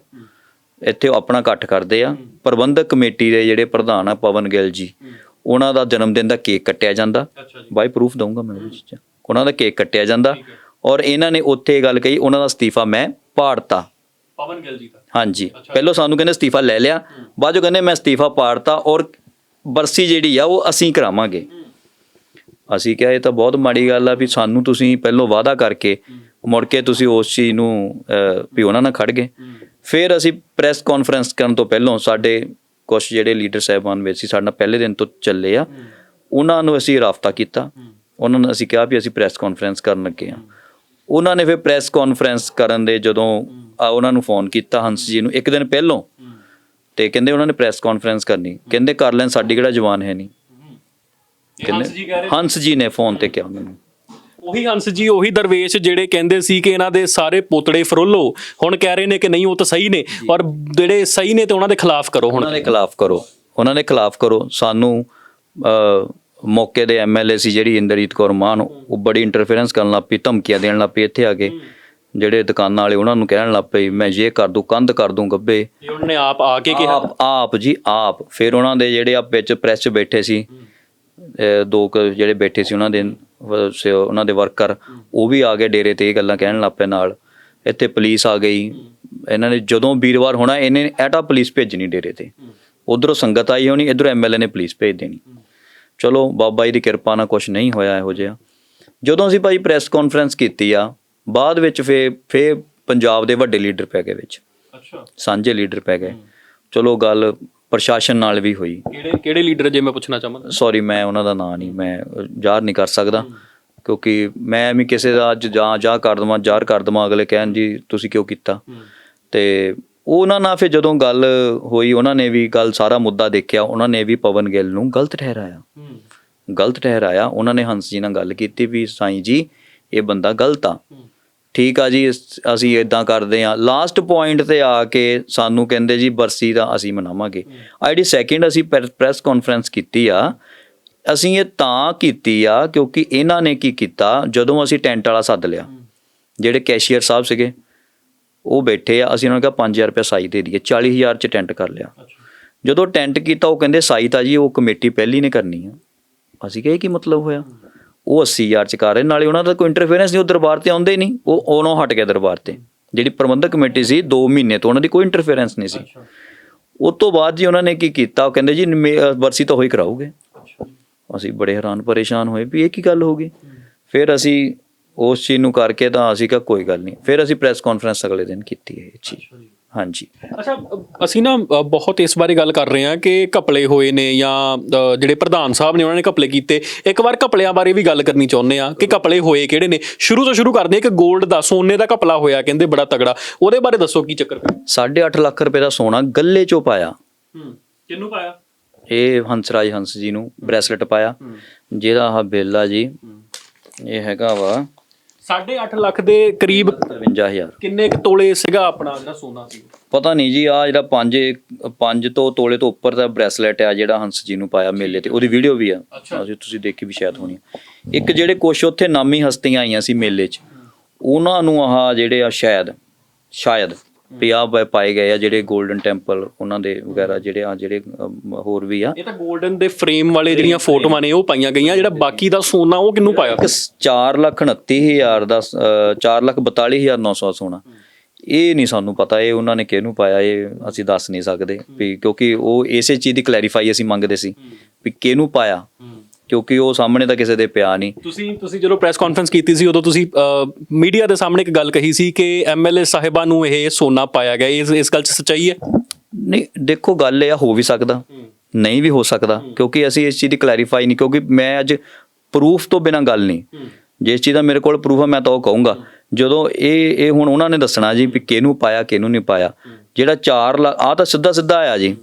ਇੱਥੇ ਆਪਣਾ ਇਕੱਠ ਕਰਦੇ ਆ। ਪ੍ਰਬੰਧਕ ਕਮੇਟੀ ਦੇ ਜਿਹੜੇ ਪ੍ਰਧਾਨ ਆ ਪਵਨ ਗਿੱਲ ਜੀ। ਉਹਨਾਂ ਦਾ ਜਨਮ ਦਿਨ ਦਾ ਕੇਕ ਕੱਟਿਆ ਜਾਂਦਾ। ਜੀ। ਬਾਈ ਪ੍ਰੂਫ ਦਊਂਗਾ ਮੈਂ ਉਹਦੇ ਚ ਉਹਨਾਂ ਦਾ ਕੇਕ ਕੱਟਿਆ ਜਾਂਦਾ ਔਰ ਇਹਨਾਂ ਨੇ ਉੱਥੇ ਇਹ ਗੱਲ ਕਹੀ ਉਹਨਾਂ ਦਾ ਅਸਤੀਫਾ ਮੈਂ ਪਾੜਤਾ। ਪਵਨ ਗਿੱਲ ਜੀ ਦਾ। ਹਾਂਜੀ। ਪਹਿਲਾਂ ਸਾਨੂੰ ਕਹਿੰਦੇ ਅਸਤੀਫਾ ਲੈ ਲਿਆ ਬਾਅਦ ਚੋਂ ਕਹਿੰਦੇ ਮੈਂ ਅਸਤੀਫਾ ਪਾੜਤਾ ਔਰ ਬਰਸੀ ਜਿਹੜੀ ਆ ਉਹ ਅਸੀਂ ਕਰਾਵਾਂਗੇ। ਅਸੀਂ ਕਿਹਾ ਇਹ ਤਾਂ ਬਹੁਤ ਮਾੜੀ ਗੱਲ ਆ ਵੀ ਸਾਨੂੰ ਤੁਸੀਂ ਪਹਿਲਾਂ ਵਾਅਦਾ ਕਰਕੇ ਮੁੜ ਕੇ ਤੁਸੀਂ ਉਸ ਚੀਜ਼ ਨੂੰ ਵੀ ਉਹਨਾਂ ਨਾਲ ਖੜ ਗਏ। ਫਿਰ ਅਸੀਂ ਪ੍ਰੈਸ ਕਾਨਫਰੰਸ ਕਰਨ ਤੋਂ ਪਹਿਲਾਂ ਸਾਡੇ ਕੁਝ ਜਿਹੜੇ ਲੀਡਰ ਸਾਹਿਬਾਨ ਵਿੱਚ ਸੀ ਸਾਡੇ ਨਾਲ ਪਹਿਲੇ ਦਿਨ ਤੋਂ ਚੱਲੇ ਆ ਉਹਨਾਂ ਨੂੰ ਅਸੀਂ ਰਾਫਤਾ ਕੀਤਾ। ਉਹਨਾਂ ਨੂੰ ਅਸੀਂ ਕਿਹਾ ਵੀ ਅਸੀਂ ਪ੍ਰੈਸ ਕਾਨਫਰੰਸ ਕਰਨ ਲੱਗੇ ਆ। ਉਹਨਾਂ ਨੇ ਫਿਰ ਪ੍ਰੈਸ ਕਾਨਫਰੰਸ ਕਰਨ ਦੇ ਜਦੋਂ ਉਹਨਾਂ ਨੂੰ ਫੋਨ ਕੀਤਾ ਹੰਸ ਜੀ ਨੂੰ ਇੱਕ ਦਿਨ ਪਹਿਲਾਂ। ਤੇ ਕਹਿੰਦੇ ਉਹਨਾਂ ਨੇ ਪ੍ਰੈਸ ਕਾਨਫਰੰਸ ਕਰਨੀ। ਕਹਿੰਦੇ ਕਰ ਲੈਣ ਸਾਡੀ ਕਿਹੜਾ ਜਵਾਨ ਹੈ ਨਹੀਂ। ਹੰਸ ਜੀ ਕਹਿ ਰਹੇ ਹੰਸ ਜੀ ਨੇ ਫੋਨ ਤੇ ਕਿਹਾ ਮੈਨੂੰ। ਉਹੀ ਹੰਸ ਜੀ ਉਹੀ ਦਰਵੇਸ਼ ਜਿਹੜੇ ਕਹਿੰਦੇ ਸੀ ਕਿ ਇਹਨਾਂ ਦੇ ਸਾਰੇ ਪੋਤੜੇ ਫਰੋਲੋ। ਹੁਣ ਕਹਿ ਰਹੇ ਨੇ ਕਿ ਨਹੀਂ ਉਹ ਤਾਂ ਸਹੀ ਨੇ ਔਰ ਜਿਹੜੇ ਸਹੀ ਨੇ ਤੇ ਉਹਨਾਂ ਦੇ ਖਿਲਾਫ ਕਰੋ ਹੁਣ। ਉਹਨਾਂ ਦੇ ਖਿਲਾਫ ਕਰੋ। ਉਹਨਾਂ ਦੇ ਖਿਲਾਫ ਕਰੋ। ਸਾਨੂੰ ਮੌਕੇ ਦੇ ਐਮਐਲਏ ਸੀ ਜਿਹੜੀ ਇੰਦਰਜੀਤ ਕੌਰ ਮਾਨ ਉਹ ਬੜੀ ਇੰਟਰਫੇਰੈਂਸ ਕਰਨ ਲੱਗ ਪਈ ਧਮਕੀਆਂ ਦੇਣ ਲੱਗ ਪਈ ਇੱਥੇ ਆ ਕੇ। ਜਿਹੜੇ ਦੁਕਾਨਾਂ ਵਾਲੇ ਉਹਨਾਂ ਨੂੰ ਕਹਿਣ ਲੱਗ ਪਈ ਮੈਂ ਇਹ ਕਰ ਦੂੰ ਕੰਧ ਕਰ ਦੂੰ ਗੱਬੇ। ਉਹਨਾਂ ਨੇ ਆਪ ਆ ਕੇ ਕਿਹਾ। ਆਪ ਜੀ ਆਪ। ਫਿਰ ਉਹਨਾਂ ਦੇ ਜਿਹੜੇ ਆ ਵਿੱਚ ਪ੍ਰੈਸ 'ਚ ਬੈਠੇ ਸੀ। ਦੋ ਜਿਹੜੇ ਬੈਠੇ ਸੀ ਉਹਨਾਂ ਦੇ। ਉਹਨਾਂ ਦੇ ਵਰਕਰ ਉਹ ਵੀ ਆ ਗਏ ਡੇਰੇ ਤੇ ਇਹ ਗੱਲਾਂ ਕਹਿਣ ਲੱਗ ਪਏ ਨਾਲ। ਇੱਥੇ ਪੁਲਿਸ ਆ ਗਈ। ਇਹਨਾਂ ਨੇ ਜਦੋਂ ਵੀਰਵਾਰ ਹੋਣਾ ਇਹਨੇ ਐਟਾ ਪੁਲਿਸ ਭੇਜਣੀ ਡੇਰੇ ਤੇ। ਉਧਰੋਂ ਸੰਗਤ ਆਈ ਹੋਣੀ ਇਧਰੋਂ ਐਮਐਲਏ ਨੇ ਪੁਲਿਸ ਭੇਜ ਦੇਣੀ। ਚਲੋ ਬਾਬਾ ਜੀ ਦੀ ਕਿਰਪਾ ਨਾਲ ਕੁਝ ਨਹੀਂ ਹੋਇਆ ਇਹੋ ਜਿਹਾ। ਜਦੋਂ ਅਸੀਂ ਭਾਈ ਪ੍ਰੈਸ ਕਾਨਫਰੰਸ ਕੀਤੀ ਆ ਬਾਅਦ ਵਿੱਚ ਫੇ ਫੇ ਪੰਜਾਬ ਦੇ ਵੱਡੇ ਲੀਡਰ ਪੈ ਗਏ ਵਿੱਚ। ਅੱਛਾ। ਸਾਂਝੇ ਲੀਡਰ ਪੈ ਗਏ। ਚਲੋ ਗੱਲ ਪ੍ਰਸ਼ਾਸਨ ਨਾਲ ਵੀ ਹੋਈ। ਕਿਹੜੇ ਕਿਹੜੇ ਲੀਡਰ ਜੇ ਮੈਂ ਪੁੱਛਣਾ ਚਾਹਾਂ ਸੌਰੀ ਮੈਂ ਉਹਨਾਂ ਦਾ ਨਾਂ ਨਹੀਂ ਮੈਂ ਜ਼ਾਹਰ ਨਹੀਂ ਕਰ ਸਕਦਾ। ਕਿਉਂਕਿ ਮੈਂ ਵੀ ਕਿਸੇ ਦਾ ਅੱਜ ਜਾਂ ਜਾਂ ਕਰ ਦਵਾਂ ਜ਼ਾਹਰ ਕਰ ਦਵਾਂ ਅਗਲੇ ਕਹਿਣ ਜੀ ਤੁਸੀਂ ਕਿਉਂ ਕੀਤਾ? ਤੇ ਉਹਨਾਂ ਨਾਲ ਫਿਰ ਜਦੋਂ ਗੱਲ ਹੋਈ ਉਹਨਾਂ ਨੇ ਵੀ ਗੱਲ ਸਾਰਾ ਮੁੱਦਾ ਦੇਖਿਆ ਉਹਨਾਂ ਨੇ ਵੀ ਪਵਨ ਗਿੱਲ ਨੂੰ ਗਲਤ ਠਹਿਰਾਇਆ। ਗਲਤ ਠਹਿਰਾਇਆ ਉਹਨਾਂ ਨੇ ਹੰਸ ਜੀ ਨਾਲ ਗੱਲ ਕੀਤੀ ਵੀ ਸਾਈਂ ਜੀ ਇਹ ਬੰਦਾ ਗਲਤ ਆ। ਠੀਕ ਆ ਜੀ ਅਸੀਂ ਇਦਾਂ ਕਰਦੇ ਆ ਲਾਸਟ ਪੁਆਇੰਟ ਤੇ ਆ ਕੇ ਸਾਨੂੰ ਕਹਿੰਦੇ ਜੀ ਬਰਸੀ ਦਾ ਅਸੀਂ ਮਨਾਵਾਂਗੇ। ਆਈਡੀ ਸੈਕਿੰਡ ਅਸੀਂ ਪ੍ਰੈਸ ਕਾਨਫਰੰਸ ਕੀਤੀ ਆ ਅਸੀਂ ਇਹ ਤਾਂ ਕੀਤੀ ਆ ਕਿਉਂਕਿ ਇਹਨਾਂ ਨੇ ਕੀ ਕੀਤਾ ਜਦੋਂ ਅਸੀਂ ਟੈਂਟ ਵਾਲਾ ਸੱਦ ਲਿਆ। ਜਿਹੜੇ ਕੈਸ਼ੀਅਰ ਸਾਹਿਬ ਸੀਗੇ ਉਹ ਬੈਠੇ ਆ ਅਸੀਂ ਉਹਨਾਂ ਨੂੰ ਕਿਹਾ 5000 ਰੁਪਏ ਸਾਈ ਦੇ ਦਈਏ 40000 ਚ ਟੈਂਟ ਕਰ ਲਿਆ। ਜਦੋਂ ਟੈਂਟ ਕੀਤਾ ਉਹ ਕਹਿੰਦੇ ਸਾਈ ਤਾਂ ਜੀ ਉਹ ਕਮੇਟੀ ਪਹਿਲੀ ਨੇ ਕਰਨੀ ਆ। ਅਸੀਂ ਕਿਹਾ ਇਹ ਕੀ ਮਤਲਬ ਹੋਇਆ? ਉਹ 80000 ਚ ਕਰ ਰਹੇ ਨਾਲੇ ਉਹਨਾਂ ਦਾ ਕੋਈ ਇੰਟਰਫੇਰੈਂਸ ਨਹੀਂ ਉਹ ਦਰਬਾਰ ਤੇ ਆਉਂਦੇ ਹੀ ਨਹੀਂ ਉਹ ਉਹਨੋਂ ਹਟ ਗਿਆ ਦਰਬਾਰ ਤੇ। ਜਿਹੜੀ ਪ੍ਰਬੰਧਕ ਕਮੇਟੀ ਸੀ 2 ਮਹੀਨੇ ਤੋਂ ਉਹਨਾਂ ਦੀ ਕੋਈ ਇੰਟਰਫੇਰੈਂਸ ਨਹੀਂ ਸੀ। ਉਸ ਤੋਂ ਬਾਅਦ ਜੀ ਉਹਨਾਂ ਨੇ ਕੀ ਕੀਤਾ ਉਹ ਕਹਿੰਦੇ ਜੀ ਬਰਸੀ ਤਾਂ ਹੋਈ ਕਰਾਓਗੇ। ਅਸੀਂ ਬੜੇ ਹੈਰਾਨ ਪਰੇਸ਼ਾਨ ਹੋਏ ਵੀ ਇਹ ਕੀ ਗੱਲ ਹੋ ਗਈ। ਫਿਰ ਅਸੀਂ ਉਸ ਚੀਜ਼ ਨੂੰ ਕਰਕੇ ਤਾਂ ਅਸੀਂ ਕਿਹਾ ਕੋਈ ਗੱਲ ਨਹੀਂ। ਫਿਰ ਅਸੀਂ ਪ੍ਰੈਸ ਕਾਨਫਰੰਸ ਅਗਲੇ ਦਿਨ ਕੀਤੀ ਹੈ ਇਹ ਚੀਜ਼। ਹਾਂਜੀ। ਅੱਛਾ ਅਸੀਂ ਨਾ ਬਹੁਤ ਇਸ ਬਾਰੇ ਗੱਲ ਕਰ ਰਹੇ ਹਾਂ ਕਿ ਘਪਲੇ ਹੋਏ ਨੇ ਜਾਂ ਜਿਹੜੇ ਪ੍ਰਧਾਨ ਸਾਹਿਬ ਨੇ ਉਹਨਾਂ ਨੇ ਘਪਲੇ ਕੀਤੇ। ਇੱਕ ਵਾਰ ਘਪਲਿਆਂ ਬਾਰੇ ਵੀ ਗੱਲ ਕਰਨੀ ਚਾਹੁੰਦੇ ਆ ਕਿ ਘਪਲੇ ਹੋਏ ਕਿਹੜੇ ਨੇ। ਸ਼ੁਰੂ ਤੋਂ ਸ਼ੁਰੂ ਕਰਦੇ ਹਾਂ ਕਿ 골ਡ ਦਾ ਸੋਨੇ ਦਾ ਘਪਲਾ ਹੋਇਆ ਕਹਿੰਦੇ ਬੜਾ ਤਗੜਾ। ਉਹਦੇ ਬਾਰੇ ਦੱਸੋ ਕੀ ਚੱਕਰ ਪਿਆ? 8.5 ਲੱਖ ਰੁਪਏ ਦਾ ਸੋਨਾ ਗੱਲੇ ਚੋਂ ਪਾਇਆ। ਹੂੰ ਕਿੰਨੂੰ ਪਾਇਆ? ਇਹ ਹੰਸਰਾਜ ਹੰਸ ਜੀ ਨੂੰ ਬ੍ਰੈਸਲੇਟ ਪਾਇਆ। ਜਿਹਦਾ ਆਹ ਬਿੱਲ ਆ ਜੀ ਇਹ ਹੈਗਾ ਵਾ 8.5 ਲੱਖ ਦੇ ਕਰੀਬ 53000 ਕਿੰਨੇ ਕੁ ਤੋਲੇ ਸੀਗਾ ਆਪਣਾ ਜਿਹੜਾ ਸੋਨਾ ਸੀ ਪਤਾ ਨਹੀਂ ਜੀ ਆ ਜਿਹੜਾ 5 5 ਤੋਂ ਤੋਲੇ ਤੋਂ ਉੱਪਰ ਦਾ ਬ੍ਰੈਸਲੇਟ ਆ ਜਿਹੜਾ ਹੰਸ ਜੀ ਨੂੰ ਪਾਇਆ ਮੇਲੇ ਤੇ ਉਹਦੀ ਵੀਡੀਓ ਵੀ ਆ। ਅਸੀਂ ਤੁਸੀਂ ਦੇਖੀ ਵੀ ਸ਼ਾਇਦ ਹੋਣੀ। ਇੱਕ ਜਿਹੜੇ ਕੁਛ ਉੱਥੇ ਨਾਮੀ ਹਸਤੀਆਂ ਆਈਆਂ ਸੀ ਮੇਲੇ 'ਚ ਉਹਨਾਂ ਨੂੰ ਆਹ ਜਿਹੜੇ ਆ ਸ਼ਾਇਦ ਸ਼ਾਇਦ ਵੀ ਆ ਪਾਏ ਗਏ ਆ ਜਿਹੜੇ 골ਡਨ ਟੈਂਪਲ ਉਹਨਾਂ ਦੇ ਵਗੈਰਾ ਜਿਹੜੇ ਆ ਜਿਹੜੇ ਅਮ, ਹੋਰ ਵੀ ਆ। ਇਹ ਤਾਂ 골ਡਨ ਦੇ ਫਰੇਮ ਵਾਲੇ ਜਿਹੜੀਆਂ ਫੋਟੋਆਂ ਨੇ ਉਹ ਪਾਈਆਂ ਗਈਆਂ ਜਿਹੜਾ ਬਾਕੀ ਦਾ ਸੋਨਾ ਉਹ ਕਿੰਨੂੰ ਪਾਇਆ? ਇੱਕ 4 ਲੱਖ 29000 ਦਾ 4 ਲੱਖ 42900 ਸੋਨਾ। ਇਹ ਨਹੀਂ ਸਾਨੂੰ ਪਤਾ ਇਹ ਉਹਨਾਂ ਨੇ ਕਿਹਨੂੰ ਪਾਇਆ ਇਹ ਅਸੀਂ ਦੱਸ ਨਹੀਂ ਸਕਦੇ ਵੀ ਕਿਉਂਕਿ ਉਹ ਇਸੇ ਚੀਜ਼ ਦੀ ਕਲੈਰੀਫਾਈ ਅਸੀਂ ਮੰਗਦੇ ਸੀ ਵੀ ਕਿਹਨੂੰ ਪਾਇਆ। ਕਿਉਂਕਿ ਉਹ ਸਾਹਮਣੇ ਤਾਂ ਕਿਸੇ ਦੇ ਪਿਆ ਨਹੀਂ। ਤੁਸੀਂ ਤੁਸੀਂ ਜਦੋਂ ਪ੍ਰੈਸ ਕਾਨਫਰੰਸ ਕੀਤੀ ਸੀ ਉਦੋਂ ਤੁਸੀਂ ਮੀਡੀਆ ਦੇ ਸਾਹਮਣੇ ਇੱਕ ਗੱਲ ਕਹੀ ਸੀ ਕਿ ਐਮਐਲਏ ਸਾਹਿਬਾਂ ਨੂੰ ਇਹ ਸੋਨਾ ਪਾਇਆ ਗਿਆ। ਇਸ ਇਸ ਗੱਲ 'ਚ ਸੱਚਾਈ ਹੈ? ਨਹੀਂ ਦੇਖੋ ਗੱਲ ਇਹ ਹੋ ਵੀ ਸਕਦਾ। ਨਹੀਂ ਵੀ ਹੋ ਸਕਦਾ ਕਿਉਂਕਿ ਅਸੀਂ ਇਸ ਚੀਜ਼ ਦੀ ਕਲੈਰੀਫਾਈ ਨਹੀਂ ਕਿਉਂਕਿ ਮੈਂ ਅੱਜ ਪ੍ਰੂਫ ਤੋਂ ਬਿਨਾ ਗੱਲ ਨਹੀਂ। ਜਿਸ ਚੀਜ਼ ਦਾ ਮੇਰੇ ਕੋਲ ਪ੍ਰੂਫ ਹੈ ਮੈਂ ਤਾਂ ਉਹ ਕਹੂੰਗਾ। ਜਦੋਂ ਇਹ ਇਹ ਹੁਣ ਉਹਨਾਂ ਨੇ ਦੱਸਣਾ ਜੀ ਵੀ ਕਿਹਨੂੰ ਪਾਇਆ ਕਿਹਨੂੰ ਨਹੀਂ ਪਾਇਆ। ਜਿਹੜਾ 4 ਲੱਖ ਆ ਤਾਂ ਸਿੱਧਾ ਸਿੱਧਾ ਆਇਆ ਜੀ।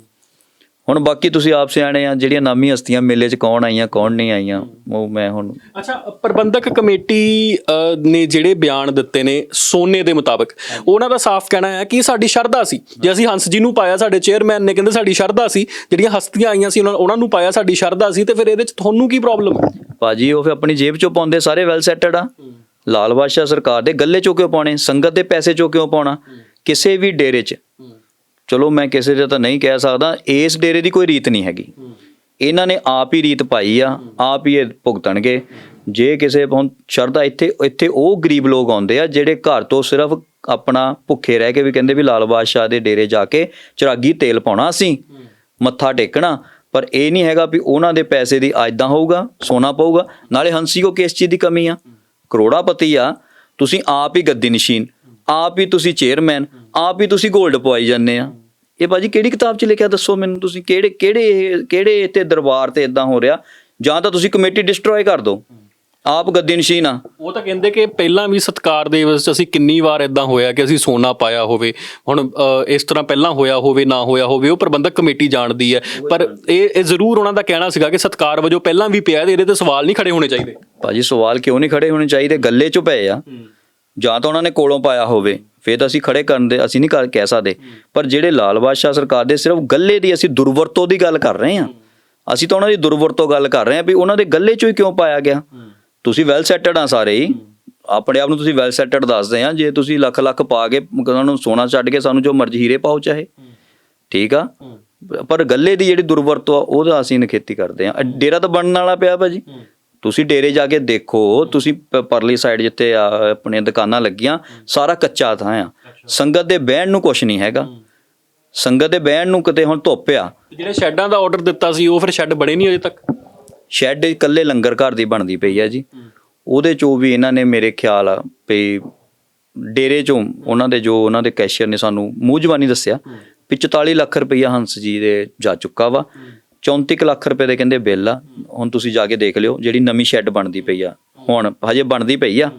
ਹੁਣ ਬਾਕੀ ਤੁਸੀਂ ਆਪ ਸਿਆਣੇ ਆ ਜਿਹੜੀਆਂ ਨਾਮੀ ਹਸਤੀਆਂ ਮੇਲੇ 'ਚ ਕੌਣ ਆਈਆਂ ਕੌਣ ਨਹੀਂ ਆਈਆਂ ਉਹ ਮੈਂ ਹੁਣ ਅੱਛਾ ਪ੍ਰਬੰਧਕ ਕਮੇਟੀ ਨੇ ਜਿਹੜੇ ਬਿਆਨ ਦਿੱਤੇ ਨੇ ਸੋਨੇ ਦੇ ਮੁਤਾਬਕ ਉਹਨਾਂ ਦਾ ਸਾਫ਼ ਕਹਿਣਾ ਹੈ ਕਿ ਸਾਡੀ ਸ਼ਰਧਾ ਸੀ। ਜੇ ਅਸੀਂ ਹੰਸ ਜੀ ਨੂੰ ਪਾਇਆ ਸਾਡੇ ਚੇਅਰਮੈਨ ਨੇ ਕਹਿੰਦੇ ਸਾਡੀ ਸ਼ਰਧਾ ਸੀ ਜਿਹੜੀਆਂ ਹਸਤੀਆਂ ਆਈਆਂ ਸੀ ਉਹਨਾਂ ਉਹਨਾਂ ਨੂੰ ਪਾਇਆ ਸਾਡੀ ਸ਼ਰਧਾ ਸੀ ਤੇ ਫਿਰ ਇਹਦੇ ਚ ਤੁਹਾਨੂੰ ਕੀ ਪ੍ਰੋਬਲਮ ਹੈ? ਭਾਜੀ ਉਹ ਫਿਰ ਆਪਣੀ ਜੇਬ 'ਚੋਂ ਪਾਉਂਦੇ ਸਾਰੇ ਵੈਲ ਸੈਟਡ ਆ। ਲਾਲ ਬਾਦਸ਼ਾਹ ਸਰਕਾਰ ਦੇ ਗੱਲੇ 'ਚੋਂ ਕਿਉਂ ਪਾਉਣੇ? ਸੰਗਤ ਦੇ ਪੈਸੇ 'ਚੋਂ ਕਿਉਂ ਪਾਉਣਾ? ਕਿਸੇ ਵੀ ਡੇਰੇ 'ਚ। ਚਲੋ ਮੈਂ ਕਿਸੇ ਦਾ ਤਾਂ ਨਹੀਂ ਕਹਿ ਸਕਦਾ, ਇਸ ਡੇਰੇ ਦੀ ਕੋਈ ਰੀਤ ਨਹੀਂ ਹੈਗੀ। ਇਹਨਾਂ ਨੇ ਆਪ ਹੀ ਰੀਤ ਪਾਈ ਆ, ਆਪ ਹੀ ਇਹ ਭੁਗਤਣਗੇ। ਜੇ ਕਿਸੇ ਹੁਣ ਸ਼ਰਧਾ ਇੱਥੇ ਇੱਥੇ ਉਹ ਗਰੀਬ ਲੋਕ ਆਉਂਦੇ ਆ, ਜਿਹੜੇ ਘਰ ਤੋਂ ਸਿਰਫ ਆਪਣਾ ਭੁੱਖੇ ਰਹਿ ਕੇ ਵੀ ਕਹਿੰਦੇ ਵੀ ਲਾਲ ਬਾਦਸ਼ਾਹ ਦੇ ਡੇਰੇ ਜਾ ਕੇ ਚਰਾਗੀ ਤੇਲ ਪਾਉਣਾ ਅਸੀਂ, ਮੱਥਾ ਟੇਕਣਾ, ਪਰ ਇਹ ਨਹੀਂ ਹੈਗਾ ਵੀ ਉਹਨਾਂ ਦੇ ਪੈਸੇ ਦੀ ਐਦਾਂ ਹੋਊਗਾ, ਸੋਨਾ ਪਊਗਾ, ਨਾਲੇ ਹੰਸੀ ਕੋ ਕਿਸ ਚੀਜ਼ ਦੀ ਕਮੀ ਆ? ਕਰੋੜਾਪਤੀ ਆ। ਤੁਸੀਂ ਆਪ ਹੀ ਗੱਦੀ ਨਸ਼ੀਨ। ਆਪ ਹੀ ਤੁਸੀਂ ਚੇਅਰਮੈਨ ਆਪ ਹੀ ਤੁਸੀਂ 골ਡ ਪਵਾਈ ਜਾਂਦੇ ਆ। ਇਹ ਬਾਜੀ ਕਿਹੜੀ ਕਿਤਾਬ 'ਚ ਲਿਖਿਆ ਦੱਸੋ ਮੈਨੂੰ ਤੁਸੀਂ ਕਿਹੜੇ ਕਿਹੜੇ ਕਿਹੜੇ ਇੱਥੇ ਦਰਬਾਰ ਤੇ ਇਦਾਂ ਹੋ ਰਿਹਾ? ਜਾਂ ਤਾਂ ਤੁਸੀਂ ਕਮੇਟੀ ਡਿਸਟਰੋਏ ਕਰ ਦਿਓ ਆਪ ਗੱਦੀ ਨਸ਼ੀਨ ਆ। ਉਹ ਤਾਂ ਕਹਿੰਦੇ ਕਿ ਪਹਿਲਾਂ ਵੀ ਸਤਕਾਰ ਦੇ ਵਿੱਚ ਅਸੀਂ ਕਿੰਨੀ ਵਾਰ ਇਦਾਂ ਹੋਇਆ ਕਿ ਅਸੀਂ ਸੋਨਾ ਪਾਇਆ ਹੋਵੇ। ਹੁਣ ਇਸ ਤਰ੍ਹਾਂ ਪਹਿਲਾਂ ਹੋਇਆ ਹੋਵੇ ਨਾ ਹੋਇਆ ਹੋਵੇ ਉਹ ਪ੍ਰਬੰਧਕ ਕਮੇਟੀ ਜਾਣਦੀ ਹੈ। ਪਰ ਇਹ ਇਹ ਜ਼ਰੂਰ ਉਹਨਾਂ ਦਾ ਕਹਿਣਾ ਸੀਗਾ ਕਿ ਸਤਕਾਰ ਵਜੋਂ ਪਹਿਲਾਂ ਵੀ ਪਿਆ ਤੇ ਇਹਦੇ ਤੇ ਸਵਾਲ ਨਹੀਂ ਖੜੇ ਹੋਣੇ ਚਾਹੀਦੇ। ਭਾਜੀ ਸਵਾਲ ਕਿਉਂ ਨਹੀਂ ਖੜੇ ਹੋਣੇ ਚਾਹੀਦੇ? ਗੱਲੇ 'ਚ ਪਏ ਆ। ਜਾਂ ਤਾਂ ਉਹਨਾਂ ਨੇ ਕੋਲੋਂ ਪਾਇਆ ਹੋਵੇ, ਫੇਰ ਤਾਂ ਅਸੀਂ ਖੜੇ ਕਰਨ ਦੇ, ਅਸੀਂ ਨਹੀਂ ਕਰ ਕਹਿ ਸਕਦੇ। ਪਰ ਜਿਹੜੇ ਲਾਲ ਬਾਦਸ਼ਾਹ ਸਰਕਾਰ ਦੇ ਸਿਰਫ ਗੱਲੇ ਦੀ ਅਸੀਂ ਦੁਰਵਰਤੋਂ ਦੀ ਗੱਲ ਕਰ ਰਹੇ ਹਾਂ। ਅਸੀਂ ਤਾਂ ਉਹਨਾਂ ਦੀ ਦੁਰਵਰਤੋਂ ਗੱਲ ਕਰ ਰਹੇ ਹਾਂ ਵੀ ਉਹਨਾਂ ਦੇ ਗੱਲੇ 'ਚੋਂ ਹੀ ਕਿਉਂ ਪਾਇਆ ਗਿਆ। ਤੁਸੀਂ ਵੈਲ ਸੈਟਡ ਆ ਸਾਰੇ ਹੀ। ਆਪਣੇ ਆਪ ਨੂੰ ਤੁਸੀਂ ਵੈਲ ਸੈਟਡ ਦੱਸਦੇ ਆ ਜੇ ਤੁਸੀਂ ਲੱਖ ਲੱਖ ਪਾ ਕੇ ਉਹਨਾਂ ਨੂੰ ਸੋਨਾ ਛੱਡ ਕੇ ਸਾਨੂੰ ਜੋ ਮਰਜ਼ੀ ਹੀਰੇ ਪਾਓ ਚਾਹੇ। ਠੀਕ ਆ? ਪਰ ਗੱਲੇ ਦੀ ਜਿਹੜੀ ਦੁਰਵਰਤੋਂ ਆ, ਉਹਦਾ ਅਸੀਂ ਨਖੇਤੀ ਕਰਦੇ ਆ ਡੇਰਾ ਤਾਂ ਬਣਨ ਵਾਲਾ ਪਿਆ ਭਾਜੀ। ਤੁਸੀਂ ਡੇਰੇ ਜਾ ਕੇ ਦੇਖੋ ਤੁਸੀਂ ਪ- ਪਰਲੀ ਸਾਈਡ ਜਿੱਥੇ ਆ ਆਪਣੇ ਦੁਕਾਨਾਂ ਲੱਗੀਆਂ ਸਾਰਾ ਕੱਚਾ ਥਾਂ ਆ। ਸੰਗਤ ਦੇ ਬਹਿਣ ਨੂੰ ਕੁਝ ਨਹੀਂ ਹੈਗਾ। ਸੰਗਤ ਦੇ ਬਹਿਣ ਨੂੰ ਕਿਤੇ ਹੁਣ ਧੁੱਪ ਆ। ਤੇ ਜਿਹੜੇ ਸ਼ੈੱਡਾਂ ਦਾ ਆਰਡਰ ਦਿੱਤਾ ਸੀ ਉਹ ਫਿਰ ਸ਼ੈੱਡ ਬਣੇ ਨਹੀਂ ਅਜੇ ਤੱਕ? ਸ਼ੈੱਡ ਇਕੱਲੇ ਲੰਗਰ ਘਰ ਦੀ ਬਣਦੀ ਪਈ ਆ ਜੀ। ਉਹਦੇ ਚੋਂ ਵੀ ਇਹਨਾਂ ਨੇ ਮੇਰੇ ਖਿਆਲ ਆ ਵੀ ਡੇਰੇ ਚੋਂ ਉਹਨਾਂ ਦੇ ਜੋ ਉਹਨਾਂ ਦੇ ਕੈਸ਼ੀਅਰ ਨੇ ਸਾਨੂੰ ਮੂੰਹ ਜ਼ਬਾਨੀ ਦੱਸਿਆ ਵੀ 44 ਲੱਖ ਰੁਪਈਆ ਹੰਸ ਜੀ ਦੇ ਜਾ ਚੁੱਕਾ ਵਾ। 34 ਕੁ ਲੱਖ ਰੁਪਏ ਦੇ ਕਹਿੰਦੇ ਬਿੱਲ ਆ। ਹੁਣ ਤੁਸੀਂ ਜਾ ਕੇ ਦੇਖ ਲਿਓ ਜਿਹੜੀ ਨਵੀਂ ਸ਼ੈੱਡ ਬਣਦੀ ਪਈ ਆ। ਹੁਣ ਹਜੇ ਬਣਦੀ ਪਈ ਆ।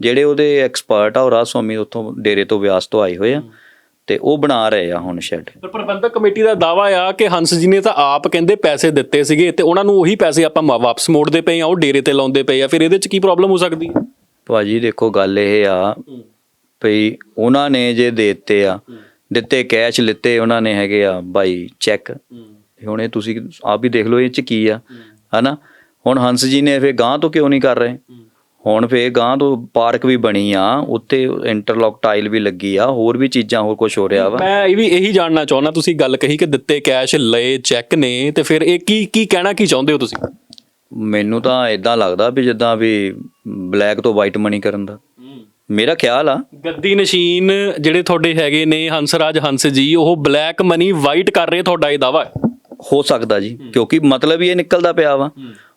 ਜਿਹੜੇ ਉਹਦੇ ਐਕਸਪਰਟ ਆ ਉਹ ਰਾਜ ਸਵਾਮੀ ਉੱਥੋਂ ਡੇਰੇ ਤੋਂ ਵਿਆਸ ਤੋਂ ਆਏ ਹੋਏ ਆ ਤੇ ਉਹ ਬਣਾ ਰਹੇ ਆ ਹੁਣ ਸ਼ੈੱਡ। ਪਰ ਪ੍ਰਬੰਧਕ ਕਮੇਟੀ ਦਾ ਦਾਵਾ ਆ ਕਿ ਹੰਸ ਜੀ ਨੇ ਤਾਂ ਆਪ ਕਹਿੰਦੇ ਪੈਸੇ ਦਿੱਤੇ ਸੀਗੇ ਤੇ ਉਹਨਾਂ ਨੂੰ ਉਹੀ ਪੈਸੇ ਆਪਾਂ ਵਾਪਸ ਮੋੜਦੇ ਪਏ ਆ ਉਹ ਡੇਰੇ ਤੇ ਲਾਉਂਦੇ ਪਏ ਆ। ਫਿਰ ਇਹਦੇ ਚ ਕੀ ਪ੍ਰੋਬਲਮ ਹੋ ਸਕਦੀ ਹੈ? ਭਾਜੀ ਦੇਖੋ ਗੱਲ ਇਹ ਆ ਭਈ ਉਹਨਾਂ ਨੇ ਜੇ ਦੇ ਦਿੱਤੇ ਆ ਦਿੱਤੇ ਕੈਸ਼ ਲਿੱਤੇ ਉਹਨਾਂ ਨੇ ਹੈਗੇ ਆ ਬਾਈ ਚੈੱਕ ਹੁਣ ਇਹ ਤੁਸੀਂ ਆਪ ਹੀ ਦੇਖ ਲਓ ਇਹ ਚ ਕੀ ਆ। ਹਨਾ? ਹੁਣ ਹੰਸ ਜੀ ਨੇ ਫੇ ਗਾਂ ਤੋਂ ਕਿਉਂ ਨਹੀਂ ਕਰ ਰਹੇ? ਹੁਣ ਫੇ ਗਾਂ ਤੋਂ ਪਾਰਕ ਵੀ ਬਣੀ ਆ ਉੱਤੇ ਇੰਟਰਲੌਕ ਟਾਈਲ ਵੀ ਲੱਗੀ ਆ ਹੋਰ ਵੀ ਚੀਜ਼ਾਂ ਹੋਰ ਕੁਝ ਹੋ ਰਿਹਾ ਵਾ। ਮੈਂ ਇਹ ਵੀ ਇਹੀ ਜਾਣਨਾ ਚਾਹੁੰਦਾ ਤੁਸੀਂ ਗੱਲ ਕਹੀ ਕਿ ਦਿੱਤੇ ਕੈਸ਼ ਲਏ ਚੈੱਕ ਨੇ ਤੇ ਫਿਰ ਇਹ ਕੀ ਕੀ ਕਹਿਣਾ ਕੀ ਚਾਹੁੰਦੇ ਹੋ ਤੁਸੀਂ? ਮੈਨੂੰ ਤਾਂ ਇਦਾਂ ਲੱਗਦਾ ਵੀ ਜਿੱਦਾਂ ਵੀ ਬਲੈਕ ਤੋਂ ਵਾਈਟ ਮਨੀ ਕਰਨ ਦਾ। ਮੇਰਾ ਖਿਆਲ ਆ। ਗੱਦੀ ਨਸ਼ੀਨ ਜਿਹੜੇ ਤੁਹਾਡੇ ਹੈਗੇ ਨੇ ਹੰਸਰਾਜ ਹੰਸ ਜੀ ਉਹ ਬਲੈਕ ਮਨੀ ਵਾਈਟ ਕਰ ਰਹੇ ਤੁਹਾਡਾ ਇਹ ਦਾਵਾ ਹੈ ਹੋ ਸਕਦਾ ਜੀ ਕਿਉਂਕਿ ਮਤਲਬ ਇਹ ਨਿਕਲਦਾ ਪਿਆ ਵਾ।